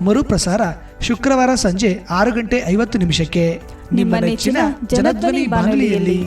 ಮರುಪ್ರಸಾರ ಶುಕ್ರವಾರ ಸಂಜೆ ಆರು ಗಂಟೆ ಐವತ್ತು ನಿಮಿಷಕ್ಕೆ. ನಿಮ್ಮ ನೆಚ್ಚಿನ ಜನಧ್ವನಿ ಬಾನುಲಿಯಲ್ಲಿ.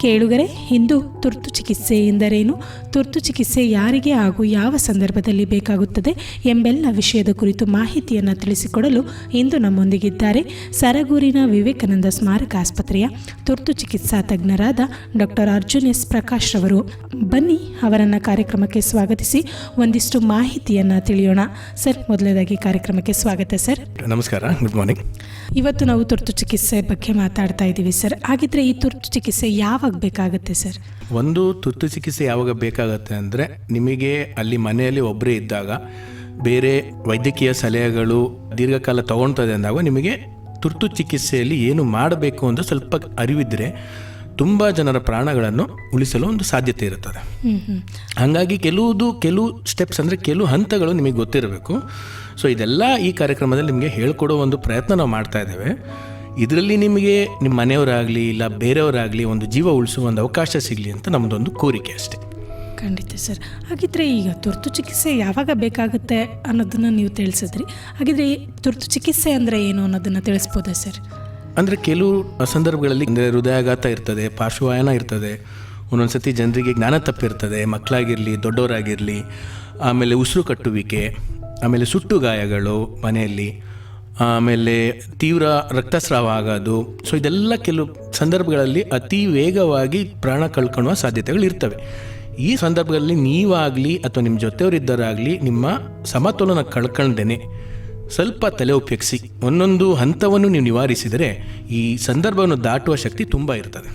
ಕೇಳುಗರೆ ಇಂದು ತುರ್ತು ಚಿಕಿತ್ಸೆ ಎಂದರೇನು? ತುರ್ತು ಚಿಕಿತ್ಸೆ ಯಾರಿಗೆ ಹಾಗೂ ಯಾವ ಸಂದರ್ಭದಲ್ಲಿ ಬೇಕಾಗುತ್ತದೆ ಎಂಬೆಲ್ಲ ವಿಷಯದ ಕುರಿತು ಮಾಹಿತಿಯನ್ನು ತಿಳಿಸಿಕೊಡಲು ಇಂದು ನಮ್ಮೊಂದಿಗಿದ್ದಾರೆ ಸರಗೂರಿನ ವಿವೇಕಾನಂದ ಸ್ಮಾರಕ ಆಸ್ಪತ್ರೆಯ ತುರ್ತು ಚಿಕಿತ್ಸಾ ತಜ್ಞರಾದ ಡಾಕ್ಟರ್ ಅರ್ಜುನ್ ಎಸ್ ಪ್ರಕಾಶ್ ರವರು. ಬನ್ನಿ ಅವರನ್ನು ಕಾರ್ಯಕ್ರಮಕ್ಕೆ ಸ್ವಾಗತಿಸಿ ಒಂದಿಷ್ಟು ಮಾಹಿತಿಯನ್ನು ತಿಳಿಯೋಣ. ಸರ್ ಮೊದಲನೇದಾಗಿ ಕಾರ್ಯಕ್ರಮಕ್ಕೆ ಸ್ವಾಗತ ಸರ್. ನಮಸ್ಕಾರ ಗುಡ್ ಮಾರ್ನಿಂಗ್. ಇವತ್ತು ನಾವು ತುರ್ತು ಚಿಕಿತ್ಸೆ ಬಗ್ಗೆ ಮಾತಾಡ್ತಾ ಇದ್ದೀವಿ ಸರ್. ಹಾಗಿದ್ರೆ ಈ ತುರ್ತು ಚಿಕಿತ್ಸೆ ಯಾವಾಗ ಬೇಕಾಗುತ್ತೆ ಸರ್? ಒಂದು ತುರ್ತು ಚಿಕಿತ್ಸೆ ಯಾವಾಗ ಬೇಕಾಗತ್ತೆ ಅಂದರೆ ನಿಮಗೆ ಅಲ್ಲಿ ಮನೆಯಲ್ಲಿ ಒಬ್ಬರೇ ಇದ್ದಾಗ ಬೇರೆ ವೈದ್ಯಕೀಯ ಸಲಹೆಗಳು ದೀರ್ಘಕಾಲ ತಗೊಳ್ತದೆ ಅಂದಾಗ ನಿಮಗೆ ತುರ್ತು ಚಿಕಿತ್ಸೆಯಲ್ಲಿ ಏನು ಮಾಡಬೇಕು ಅಂತ ಸ್ವಲ್ಪ ಅರಿವಿದ್ದರೆ ತುಂಬ ಜನರ ಪ್ರಾಣಗಳನ್ನು ಉಳಿಸಲು ಒಂದು ಸಾಧ್ಯತೆ ಇರುತ್ತದೆ. ಹಾಗಾಗಿ ಕೆಲವುದು ಕೆಲವು ಸ್ಟೆಪ್ಸ್ ಅಂದರೆ ಕೆಲವು ಹಂತಗಳು ನಿಮಗೆ ಗೊತ್ತಿರಬೇಕು. ಸೊ ಇದೆಲ್ಲ ಈ ಕಾರ್ಯಕ್ರಮದಲ್ಲಿ ನಿಮಗೆ ಹೇಳ್ಕೊಡೋ ಒಂದು ಪ್ರಯತ್ನ ನಾವು ಮಾಡ್ತಾ ಇದ್ದೇವೆ. ಇದರಲ್ಲಿ ನಿಮಗೆ ನಿಮ್ಮ ಮನೆಯವರಾಗಲಿ ಇಲ್ಲ ಬೇರೆಯವರಾಗಲಿ ಒಂದು ಜೀವ ಉಳಿಸುವ ಒಂದು ಅವಕಾಶ ಸಿಗಲಿ ಅಂತ ನಮ್ಮದೊಂದು ಕೋರಿಕೆ ಅಷ್ಟೇ. ಖಂಡಿತ ಸರ್. ಹಾಗಿದ್ರೆ ಈಗ ತುರ್ತು ಚಿಕಿತ್ಸೆ ಯಾವಾಗ ಬೇಕಾಗುತ್ತೆ ಅನ್ನೋದನ್ನು ನೀವು ತಿಳಿಸಿದ್ರಿ. ಹಾಗಿದ್ರೆ ತುರ್ತು ಚಿಕಿತ್ಸೆ ಅಂದರೆ ಏನು ಅನ್ನೋದನ್ನು ತಿಳಿಸ್ಬೋದಾ ಸರ್? ಅಂದರೆ ಕೆಲವು ಸಂದರ್ಭಗಳಲ್ಲಿ ಅಂದರೆ ಹೃದಯಾಘಾತ ಇರ್ತದೆ ಪಾರ್ಶ್ವವಾಯನ ಇರ್ತದೆ ಒಂದೊಂದು ಸತಿ ಜನರಿಗೆ ಜ್ಞಾನ ತಪ್ಪಿರ್ತದೆ ಮಕ್ಕಳಾಗಿರಲಿ ದೊಡ್ಡವರಾಗಿರಲಿ ಆಮೇಲೆ ಉಸಿರು ಕಟ್ಟುವಿಕೆ ಆಮೇಲೆ ಸುಟ್ಟು ಗಾಯಗಳು ಮನೆಯಲ್ಲಿ ಆಮೇಲೆ ತೀವ್ರ ರಕ್ತಸ್ರಾವ ಆಗೋದು. ಸೊ ಇದೆಲ್ಲ ಕೆಲವು ಸಂದರ್ಭಗಳಲ್ಲಿ ಅತಿ ವೇಗವಾಗಿ ಪ್ರಾಣ ಕಳ್ಕೊಳ್ಳುವ ಸಾಧ್ಯತೆಗಳು ಇರ್ತವೆ. ಈ ಸಂದರ್ಭದಲ್ಲಿ ನೀವಾಗಲಿ ಅಥವಾ ನಿಮ್ಮ ಜೊತೆಯವರಿದ್ದರಾಗಲಿ ನಿಮ್ಮ ಸಮತೋಲನ ಕಳ್ಕೊಂಡೇನೆ ಸ್ವಲ್ಪ ತಲೆ ಉಪಯೋಗಿಸಿ. ಒಂದೊಂದು ಹಂತವನ್ನು ನೀವು ನಿವಾರಿಸಿದರೆ ಈ ಸಂದರ್ಭವನ್ನು ದಾಟುವ ಶಕ್ತಿ ತುಂಬ ಇರ್ತದೆ.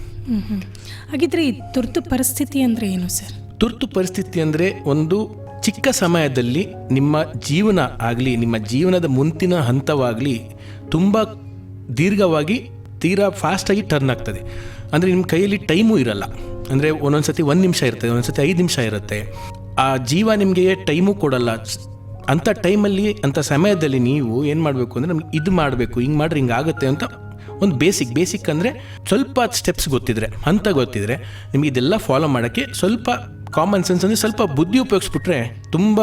ಹಾಗಿದ್ರೆ ಈ ತುರ್ತು ಪರಿಸ್ಥಿತಿ ಅಂದರೆ ಏನು ಸರ್? ತುರ್ತು ಪರಿಸ್ಥಿತಿ ಅಂದರೆ ಒಂದು ಚಿಕ್ಕ ಸಮಯದಲ್ಲಿ ನಿಮ್ಮ ಜೀವನ ಆಗಲಿ, ನಿಮ್ಮ ಜೀವನದ ಮುಂತಿನ ಹಂತವಾಗಲಿ ತುಂಬ ದೀರ್ಘವಾಗಿ ತೀರಾ ಫಾಸ್ಟಾಗಿ ಟರ್ನ್ ಆಗ್ತದೆ. ಅಂದರೆ ನಿಮ್ಮ ಕೈಯಲ್ಲಿ ಟೈಮು ಇರಲ್ಲ. ಅಂದರೆ ಒಂದೊಂದು ಸತಿ ಒಂದು ನಿಮಿಷ ಇರುತ್ತೆ ಒಂದೊಂದು ಸತಿ ಐದು ನಿಮಿಷ ಇರುತ್ತೆ. ಆ ಜೀವ ನಿಮಗೆ ಟೈಮು ಕೊಡಲ್ಲ. ಅಂಥ ಟೈಮಲ್ಲಿ ಅಂಥ ಸಮಯದಲ್ಲಿ ನೀವು ಏನು ಮಾಡಬೇಕು ಅಂದರೆ ನಮ್ಗೆ ಇದು ಮಾಡಬೇಕು, ಹಿಂಗೆ ಮಾಡ್ರಿ, ಹಿಂಗೆ ಆಗುತ್ತೆ ಅಂತ ಒಂದು ಬೇಸಿಕ್ ಬೇಸಿಕ್ ಅಂದರೆ ಸ್ವಲ್ಪ ಸ್ಟೆಪ್ಸ್ ಗೊತ್ತಿದ್ರೆ, ಹಂತ ಗೊತ್ತಿದ್ರೆ ನಿಮಗೆ ಇದೆಲ್ಲ ಫಾಲೋ ಮಾಡೋಕ್ಕೆ ಸ್ವಲ್ಪ ಕಾಮನ್ ಸೆನ್ಸ್ ಅಂದರೆ ಸ್ವಲ್ಪ ಬುದ್ಧಿ ಉಪಯೋಗಿಸ್ಬಿಟ್ರೆ ತುಂಬ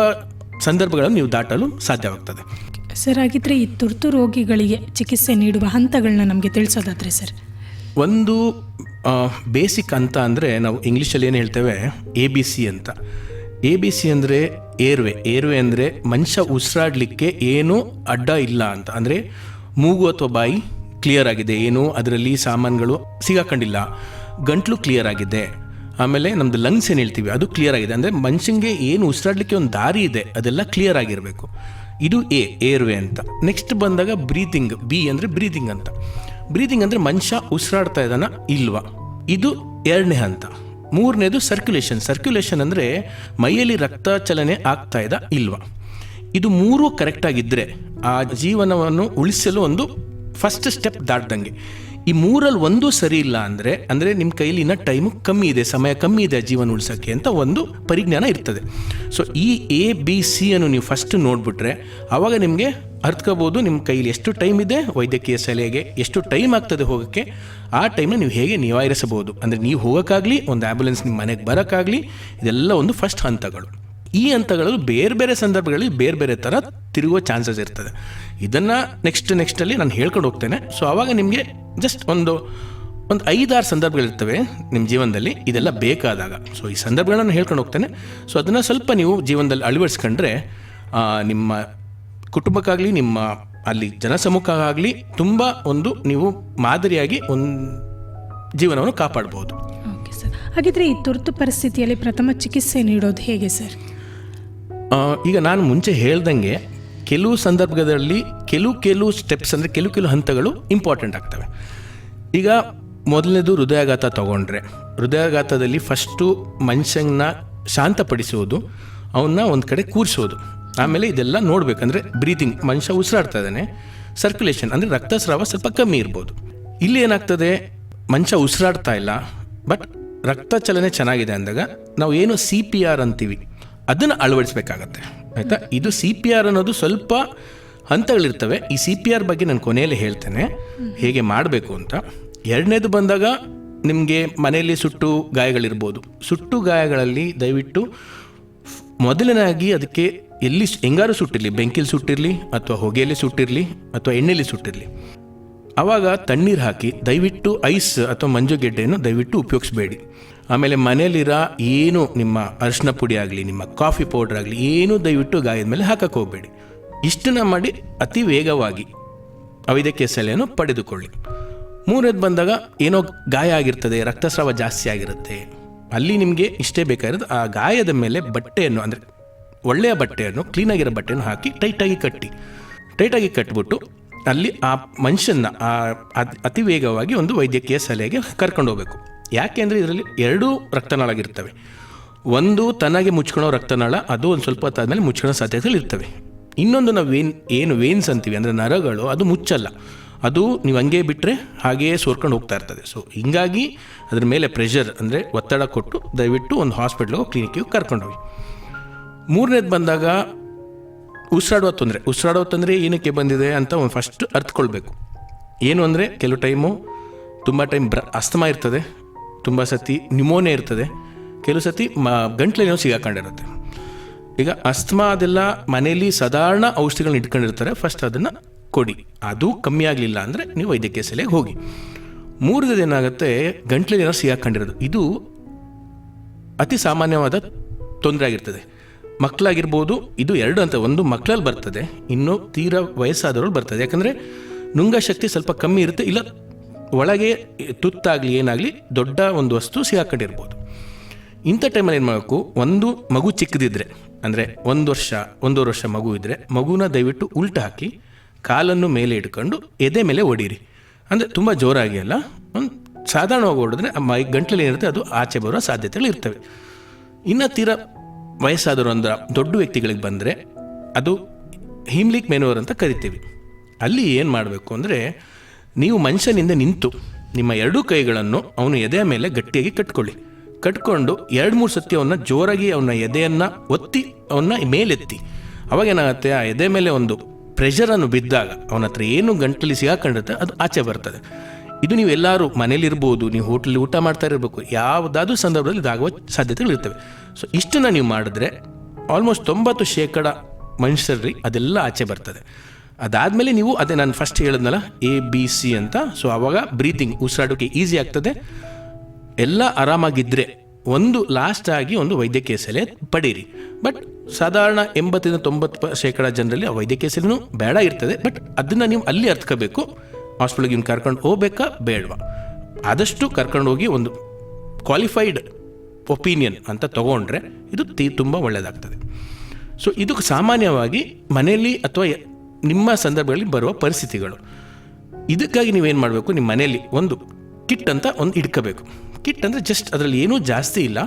ಸಂದರ್ಭಗಳನ್ನು ನೀವು ದಾಟಲು ಸಾಧ್ಯವಾಗ್ತದೆ ಸರ್ ಹಾಗಿದ್ರೆ ಈ ತುರ್ತು ರೋಗಿಗಳಿಗೆ ಚಿಕಿತ್ಸೆ ನೀಡುವ ಹಂತಗಳನ್ನ ನಮಗೆ ತಿಳಿಸೋದಾದ್ರೆ ಸರ್? ಒಂದು ಬೇಸಿಕ್ ಅಂತ ಅಂದರೆ ನಾವು ಇಂಗ್ಲೀಷಲ್ಲಿ ಏನು ಹೇಳ್ತೇವೆ? ಎ ಬಿ ಸಿ ಅಂತ. ಎ ಬಿ ಸಿ ಅಂದರೆ ಏರ್ವೆ ಏರ್ವೆ ಅಂದರೆ ಮನುಷ್ಯ ಉಸಿರಾಡಲಿಕ್ಕೆ ಏನೂ ಅಡ್ಡ ಇಲ್ಲ ಅಂತ. ಅಂದರೆ ಮೂಗು ಅಥವಾ ಬಾಯಿ ಕ್ಲಿಯರ್ ಆಗಿದೆ. ಏನು ಅದರಲ್ಲಿ ಸಾಮಾನುಗಳು ಸಿಗಾಕೊಂಡಿಲ್ಲ. ಗಂಟ್ಲು ಕ್ಲಿಯರ್ ಆಗಿದೆ. ಆಮೇಲೆ ನಮ್ಮದು ಲಂಗ್ಸ್ ಏನು ಹೇಳ್ತೀವಿ, ಅದು ಕ್ಲಿಯರ್ ಆಗಿದೆ. ಅಂದರೆ ಮನುಷ್ಯಂಗೆ ಏನು ಉಸಿರಾಡಲಿಕ್ಕೆ ಒಂದು ದಾರಿ ಇದೆ, ಅದೆಲ್ಲ ಕ್ಲಿಯರ್ ಆಗಿರಬೇಕು. ಇದು ಎ ಏರ್ವೆ ಅಂತ. ನೆಕ್ಸ್ಟ್ ಬಂದಾಗ ಬ್ರೀತಿಂಗ್ ಬಿ ಅಂದರೆ ಬ್ರೀತಿಂಗ್ ಅಂತ. ಬ್ರೀತಿಂಗ್ ಅಂದರೆ ಮನುಷ್ಯ ಉಸಿರಾಡ್ತಾ ಇದ್ದಾನ, ಇಲ್ವಾ? ಇದು ಎರಡನೇ ಹಂತ. ಮೂರನೇದು ಸರ್ಕ್ಯುಲೇಷನ್ ಸರ್ಕ್ಯುಲೇಷನ್ ಅಂದರೆ ಮೈಯಲ್ಲಿ ರಕ್ತ ಚಲನೆ ಆಗ್ತಾ ಇದ್ದ ಇಲ್ವಾ? ಇದು ಮೂರು ಕರೆಕ್ಟಾಗಿದ್ದರೆ ಆ ಜೀವನವನ್ನು ಉಳಿಸಲು ಒಂದು ಫಸ್ಟ್ ಸ್ಟೆಪ್ ದಾಟ್ದಂಗೆ. ಈ ಮೂರಲ್ಲಿ ಒಂದು ಸರಿ ಇಲ್ಲ ಅಂದರೆ ಅಂದರೆ ನಿಮ್ಮ ಕೈಲಿ ಇನ್ನೂ ಟೈಮು ಕಮ್ಮಿ ಇದೆ, ಸಮಯ ಕಮ್ಮಿ ಇದೆ ಜೀವನ ಉಳಿಸೋಕ್ಕೆ ಅಂತ ಒಂದು ಪರಿಜ್ಞಾನ ಇರ್ತದೆ. ಸೊ ಈ ಎ ಬಿ ಸಿ ಅನ್ನು ನೀವು ಫಸ್ಟ್ ನೋಡಿಬಿಟ್ರೆ ಆವಾಗ ನಿಮಗೆ ಅರ್ಥಕೋಬೋದು ನಿಮ್ಮ ಕೈಲಿ ಎಷ್ಟು ಟೈಮ್ ಇದೆ, ವೈದ್ಯಕೀಯ ಸಲಹೆಗೆ ಎಷ್ಟು ಟೈಮ್ ಆಗ್ತದೆ ಹೋಗೋಕ್ಕೆ, ಆ ಟೈಮ್ನ ನೀವು ಹೇಗೆ ನಿವಾರಿಸಬಹುದು. ಅಂದರೆ ನೀವು ಹೋಗೋಕ್ಕಾಗಲಿ, ಒಂದು ಆ್ಯಂಬುಲೆನ್ಸ್ ನಿಮ್ಮ ಮನೆಗೆ ಬರೋಕ್ಕಾಗಲಿ, ಇದೆಲ್ಲ ಒಂದು ಫಸ್ಟ್ ಹಂತಗಳು. ಈ ಹಂತಗಳಲ್ಲಿ ಬೇರೆ ಬೇರೆ ಸಂದರ್ಭಗಳಲ್ಲಿ ಬೇರೆ ಬೇರೆ ಥರ ತಿರುಗುವ ಚಾನ್ಸಸ್ ಇರ್ತದೆ. ಇದನ್ನು ನೆಕ್ಸ್ಟ್ ನೆಕ್ಸ್ಟಲ್ಲಿ ನಾನು ಹೇಳ್ಕೊಂಡು ಹೋಗ್ತೇನೆ. ಸೊ ಆವಾಗ ನಿಮಗೆ ಜಸ್ಟ್ ಒಂದು ಒಂದು ಐದಾರು ಸಂದರ್ಭಗಳಿರ್ತವೆ ನಿಮ್ಮ ಜೀವನದಲ್ಲಿ, ಇದೆಲ್ಲ ಬೇಕಾದಾಗ. ಸೊ ಈ ಸಂದರ್ಭಗಳನ್ನ ನಾನು ಹೇಳ್ಕೊಂಡು ಹೋಗ್ತೇನೆ. ಸೊ ಅದನ್ನು ಸ್ವಲ್ಪ ನೀವು ಜೀವನದಲ್ಲಿ ಅಳವಡಿಸ್ಕೊಂಡ್ರೆ ನಿಮ್ಮ ಕುಟುಂಬಕ್ಕಾಗಲಿ, ನಿಮ್ಮ ಅಲ್ಲಿ ಜನಸಮ್ಮುಖಾಗಲಿ ತುಂಬ ಒಂದು ನೀವು ಮಾದರಿಯಾಗಿ ಒಂದು ಜೀವನವನ್ನು ಕಾಪಾಡ್ಬೋದು. ಸರ್. ಹಾಗಿದ್ರೆ ಈ ತುರ್ತು ಪರಿಸ್ಥಿತಿಯಲ್ಲಿ ಪ್ರಥಮ ಚಿಕಿತ್ಸೆ ನೀಡೋದು ಹೇಗೆ ಸರ್? ಈಗ ನಾನು ಮುಂಚೆ ಹೇಳ್ದಂಗೆ ಕೆಲವು ಸಂದರ್ಭದಲ್ಲಿ ಕೆಲವು ಕೆಲವು ಸ್ಟೆಪ್ಸ್ ಅಂದರೆ ಕೆಲವು ಕೆಲವು ಹಂತಗಳು ಇಂಪಾರ್ಟೆಂಟ್ ಆಗ್ತವೆ. ಈಗ ಮೊದಲನೇದು ಹೃದಯಾಘಾತ ತಗೊಂಡ್ರೆ. ಹೃದಯಾಘಾತದಲ್ಲಿ ಫಸ್ಟು ಮನುಷ್ಯನ ಶಾಂತಪಡಿಸುವುದು, ಅವನ್ನ ಒಂದು ಕಡೆ ಕೂರಿಸೋದು. ಆಮೇಲೆ ಇದೆಲ್ಲ ನೋಡಬೇಕಂದ್ರೆ ಬ್ರೀತಿಂಗ್ ಮನುಷ್ಯ ಉಸಿರಾಡ್ತಾ ಇದ್ದಾನೆ. ಸರ್ಕ್ಯುಲೇಷನ್ ಅಂದರೆ ರಕ್ತಸ್ರಾವ ಸ್ವಲ್ಪ ಕಮ್ಮಿ ಇರ್ಬೋದು. ಇಲ್ಲಿ ಏನಾಗ್ತದೆ, ಮನುಷ್ಯ ಉಸಿರಾಡ್ತಾ ಇಲ್ಲ ಬಟ್ ರಕ್ತ ಚಲನೆ ಚೆನ್ನಾಗಿದೆ ಅಂದಾಗ ನಾವು ಏನು ಸಿ ಪಿ ಆರ್ ಅಂತೀವಿ? ಅದನ್ನು ಅಳವಡಿಸ್ಬೇಕಾಗತ್ತೆ. ಆಯಿತಾ? ಇದು ಸಿ ಪಿ ಆರ್ ಅನ್ನೋದು ಸ್ವಲ್ಪ ಹಂತಗಳಿರ್ತವೆ. ಈ ಸಿ ಪಿ ಆರ್ ಬಗ್ಗೆ ನಾನು ಕೊನೆಯಲ್ಲಿ ಹೇಳ್ತೇನೆ. ಹೇಗೆ ಮಾಡಬೇಕು ಅಂತ. ಎರಡನೇದು ಬಂದಾಗ ನಿಮಗೆ ಮನೆಯಲ್ಲಿ ಸುಟ್ಟು ಗಾಯಗಳಿರ್ಬೋದು. ಸುಟ್ಟು ಗಾಯಗಳಲ್ಲಿ ದಯವಿಟ್ಟು ಮೊದಲನಾಗಿ ಅದಕ್ಕೆ ಎಲ್ಲಿ ಹೆಂಗಾರು ಸುಟ್ಟಿರಲಿ. ಬೆಂಕಿಲಿ ಸುಟ್ಟಿರಲಿ ಅಥವಾ ಹೊಗೆಯಲ್ಲಿ ಸುಟ್ಟಿರಲಿ ಅಥವಾ ಎಣ್ಣೆಯಲ್ಲಿ ಸುಟ್ಟಿರಲಿ. ಆವಾಗ ತಣ್ಣೀರು ಹಾಕಿ ದಯವಿಟ್ಟು ಐಸ್ ಅಥವಾ ಮಂಜುಗೆಡ್ಡೆಯನ್ನು ದಯವಿಟ್ಟು ಉಪಯೋಗಿಸ್ಬೇಡಿ. ಆಮೇಲೆ ಮನೇಲಿರೋ ಏನು ನಿಮ್ಮ ಅರಿಶಿನ ಪುಡಿ ಆಗಲಿ, ನಿಮ್ಮ ಕಾಫಿ ಪೌಡ್ರ್ ಆಗಲಿ, ಏನೂ ದಯವಿಟ್ಟು ಗಾಯದ ಮೇಲೆ ಹಾಕಕ್ಕೆ ಹೋಗಬೇಡಿ. ಇಷ್ಟನ್ನ ಮಾಡಿ ಅತಿ ವೇಗವಾಗಿ ಅವೈದ್ಯಕೀಯ ಸಲಹೆಯನ್ನು ಪಡೆದುಕೊಳ್ಳಿ. ಮೂರನೇದು ಬಂದಾಗ ಏನೋ ಗಾಯ ಆಗಿರ್ತದೆ, ರಕ್ತಸ್ರಾವ ಜಾಸ್ತಿ ಆಗಿರುತ್ತೆ. ಅಲ್ಲಿ ನಿಮಗೆ ಇಷ್ಟೇ ಬೇಕಾಗಿರೋದು ಆ ಗಾಯದ ಮೇಲೆ ಬಟ್ಟೆಯನ್ನು, ಅಂದರೆ ಒಳ್ಳೆಯ ಬಟ್ಟೆಯನ್ನು, ಕ್ಲೀನಾಗಿರೋ ಬಟ್ಟೆಯನ್ನು ಹಾಕಿ ಟೈಟಾಗಿ ಕಟ್ಟಿ. ಟೈಟಾಗಿ ಕಟ್ಬಿಟ್ಟು ಅಲ್ಲಿ ಆ ಮನುಷ್ಯನ ಆ ಅತಿ ವೇಗವಾಗಿ ಒಂದು ವೈದ್ಯಕೀಯ ಸಲಹೆಗೆ ಕರ್ಕೊಂಡು ಹೋಗ್ಬೇಕು. ಯಾಕೆಂದರೆ ಇದರಲ್ಲಿ ಎರಡೂ ರಕ್ತನಾಳಗಿರ್ತವೆ ಒಂದು ತನಗೆ ಮುಚ್ಕೊಳ್ಳೋ ರಕ್ತನಾಳ, ಅದು ಒಂದು ಸ್ವಲ್ಪ ಹೊತ್ತಾದಮೇಲೆ ಮುಚ್ಕೊಳ್ಳೋ ಸಾಧ್ಯತೆಗಳು ಇರ್ತವೆ. ಇನ್ನೊಂದು ನಾವು ವೇನ್, ಏನು ವೇನ್ಸ್ ಅಂತೀವಿ, ಅಂದರೆ ನರಗಳು, ಅದು ಮುಚ್ಚಲ್ಲ. ಅದು ನೀವು ಹಂಗೆ ಬಿಟ್ಟರೆ ಹಾಗೆಯೇ ಸೋರ್ಕೊಂಡು ಹೋಗ್ತಾ ಇರ್ತದೆ. ಸೊ ಹಿಂಗಾಗಿ ಅದ್ರ ಮೇಲೆ ಪ್ರೆಷರ್ ಅಂದರೆ ಒತ್ತಡ ಕೊಟ್ಟು ದಯವಿಟ್ಟು ಒಂದು ಹಾಸ್ಪಿಟ್ಲಿಗೆ ಕ್ಲಿನಿಕ್ಕಿಗೆ ಕರ್ಕೊಂಡೋಗಿ. ಮೂರನೇದು ಬಂದಾಗ ಉಸಿರಾಡುವ ತೊಂದರೆ. ಉಸಿರಾಡುವ ತೊಂದರೆ ಏನಕ್ಕೆ ಬಂದಿದೆ ಅಂತ ಒಂದು ಫಸ್ಟ್ ಅರ್ಥಕೊಳ್ಬೇಕು ಏನು ಅಂದರೆ ಕೆಲವು ಟೈಮು ತುಂಬ ಟೈಮ್ ಬ್ರ, ಅಸ್ತಮ ಇರ್ತದೆ. ತುಂಬ ಸತಿ ನ್ಯುಮೋನೆ ಇರ್ತದೆ. ಕೆಲವು ಸತಿ ಮ ಗಂಟ್ಲೇನೋ ಸಿಗಾಕೊಂಡಿರುತ್ತೆ. ಈಗ ಅಸ್ತಮಾ ಅದೆಲ್ಲ ಮನೆಯಲ್ಲಿ ಸಾಧಾರಣ ಔಷಧಿಗಳನ್ನ ಇಟ್ಕೊಂಡಿರ್ತಾರೆ. ಫಸ್ಟ್ ಅದನ್ನು ಕೊಡಿ. ಅದು ಕಮ್ಮಿ ಆಗಲಿಲ್ಲ ಅಂದರೆ ನೀವು ವೈದ್ಯಕೀಯ ಸಲಹೆಗೆ ಹೋಗಿ. ಮೂರನೇದು ಏನಾಗುತ್ತೆ ಗಂಟ್ಲೇನೋ ಸಿಗಾಕೊಂಡಿರೋದು. ಇದು ಅತಿ ಸಾಮಾನ್ಯವಾದ ತೊಂದರೆ ಆಗಿರ್ತದೆ. ಮಕ್ಕಳಾಗಿರ್ಬೋದು, ಇದು ಎರಡು ಅಂತ, ಒಂದು ಮಕ್ಕಳಲ್ಲಿ ಬರ್ತದೆ, ಇನ್ನು ತೀರಾ ವಯಸ್ಸಾದವ್ರಲ್ಲಿ ಬರ್ತದೆ. ಯಾಕಂದರೆ ನುಂಗ ಶಕ್ತಿ ಸ್ವಲ್ಪ ಕಮ್ಮಿ ಇರುತ್ತೆ, ಇಲ್ಲ ಒಳಗೆ ತುತ್ತಾಗಲಿ ಏನಾಗಲಿ ದೊಡ್ಡ ಒಂದು ವಸ್ತು ಸಿಗಾಕೊಂಡಿರ್ಬೋದು. ಇಂಥ ಟೈಮಲ್ಲಿ ಏನು ಮಾಡಬೇಕು? ಒಂದು ಮಗು ಚಿಕ್ಕದಿದ್ರೆ, ಅಂದರೆ ಒಂದು ವರ್ಷ, ಒಂದೂವರೆ ವರ್ಷ ಮಗು ಇದ್ದರೆ ಮಗುನ ದಯವಿಟ್ಟು ಉಲ್ಟ ಹಾಕಿ ಕಾಲನ್ನು ಮೇಲೆ ಇಟ್ಕೊಂಡು ಎದೆ ಮೇಲೆ ಹೊಡೀರಿ ಅಂದರೆ ತುಂಬ ಜೋರಾಗಿ ಅಲ್ಲ? ಒಂದು ಸಾಧಾರಣವಾಗಿ ಹೊಡೆದ್ರೆ ಮೈ ಗಂಟ್ಲಲ್ಲಿ ಏನಿರುತ್ತೆ ಅದು ಆಚೆ ಬರುವ ಸಾಧ್ಯತೆಗಳು ಇರ್ತವೆ. ಇನ್ನು ತೀರಾ ವಯಸ್ಸಾದವರು ಅಂದ್ರೆ ದೊಡ್ಡ ವ್ಯಕ್ತಿಗಳಿಗೆ ಬಂದರೆ ಅದು ಹಿಮ್ಲಿಕ್ ಮೆನುವರ್ ಅಂತ ಕರಿತೀವಿ. ಅಲ್ಲಿ ಏನು ಮಾಡಬೇಕು ಅಂದರೆ ನೀವು ಮನುಷ್ಯನಿಂದ ನಿಂತು ನಿಮ್ಮ ಎರಡೂ ಕೈಗಳನ್ನು ಅವನು ಎದೆಯ ಮೇಲೆ ಗಟ್ಟಿಯಾಗಿ ಕಟ್ಕೊಳ್ಳಿ. ಕಟ್ಕೊಂಡು ಎರಡು ಮೂರು ಸತಿ ಅವನ್ನ ಜೋರಾಗಿ ಅವನ ಎದೆಯನ್ನು ಒತ್ತಿ ಅವನ್ನ ಮೇಲೆತ್ತಿ. ಅವಾಗ ಏನಾಗುತ್ತೆ? ಆ ಎದೆ ಮೇಲೆ ಒಂದು ಪ್ರೆಷರನ್ನು ಬಿದ್ದಾಗ ಅವನ ಹತ್ರ ಏನು ಗಂಟಲಿ ಸಿಗಾಕೊಂಡಿರುತ್ತೆ ಅದು ಆಚೆ ಬರ್ತದೆ. ಇದು ನೀವು ಎಲ್ಲರೂ ಮನೇಲಿರ್ಬೋದು, ನೀವು ಹೋಟ್ಲಲ್ಲಿ ಊಟ ಮಾಡ್ತಾ ಇರಬೇಕು, ಯಾವುದಾದ್ರೂ ಸಂದರ್ಭದಲ್ಲಿ ಇದಾಗುವ ಸಾಧ್ಯತೆಗಳು ಇರ್ತವೆ ಸೊ ಇಷ್ಟನ್ನು ನೀವು ಮಾಡಿದ್ರೆ ಆಲ್ಮೋಸ್ಟ್ ತೊಂಬತ್ತು ಶೇಕಡ ಮನುಷ್ಯರಲ್ಲಿ ಅದೆಲ್ಲ ಆಚೆ ಬರ್ತದೆ. ಅದಾದಮೇಲೆ ನೀವು ಅದೇ ನಾನು ಫಸ್ಟ್ ಹೇಳಿದ್ನಲ್ಲ ಎ ಬಿ ಸಿ ಅಂತ. ಸೊ ಆವಾಗ ಬ್ರೀತಿಂಗ್ ಉಸಿರಾಡೋಕೆ ಈಸಿ ಆಗ್ತದೆ. ಎಲ್ಲ ಆರಾಮಾಗಿದ್ದರೆ ಒಂದು ಲಾಸ್ಟ್ ಆಗಿ ಒಂದು ವೈದ್ಯಕೀಯ ಸೆಲೆ ಪಡೀರಿ. ಬಟ್ ಸಾಧಾರಣ ಎಂಬತ್ತರಿಂದ ತೊಂಬತ್ತು ಶೇಕಡ ಜನರಲ್ಲಿ ಆ ವೈದ್ಯಕೀಯ ಸೆಲೆನೂ ಬೇಡ ಇರ್ತದೆ. ಬಟ್ ಅದನ್ನು ನೀವು ಅಲ್ಲಿ ಅರ್ಥಕೋಬೇಕು ಹಾಸ್ಪಿಟ್ಲಿಗೆ ಇವ್ನು ಕರ್ಕೊಂಡು ಹೋಗ್ಬೇಕಾ? ಬೇಡವಾ. ಆದಷ್ಟು ಕರ್ಕೊಂಡು ಹೋಗಿ ಒಂದು ಕ್ವಾಲಿಫೈಡ್ ಒಪಿನಿಯನ್ ಅಂತ ತೊಗೊಂಡ್ರೆ ಇದು ತೀ, ತುಂಬ ಒಳ್ಳೆಯದಾಗ್ತದೆ ಸೊ ಇದು ಸಾಮಾನ್ಯವಾಗಿ ಮನೆಯಲ್ಲಿ ಅಥವಾ ನಿಮ್ಮ ಸಂದರ್ಭಗಳಲ್ಲಿ ಬರುವ ಪರಿಸ್ಥಿತಿಗಳು. ಇದಕ್ಕಾಗಿ ನೀವೇನು ಮಾಡಬೇಕು? ನಿಮ್ಮ ಮನೆಯಲ್ಲಿ ಒಂದು ಕಿಟ್ ಅಂತ ಒಂದು ಇಟ್ಕೋಬೇಕು ಕಿಟ್ ಅಂದರೆ ಜಸ್ಟ್ ಅದರಲ್ಲಿ ಏನೂ ಜಾಸ್ತಿ ಇಲ್ಲ.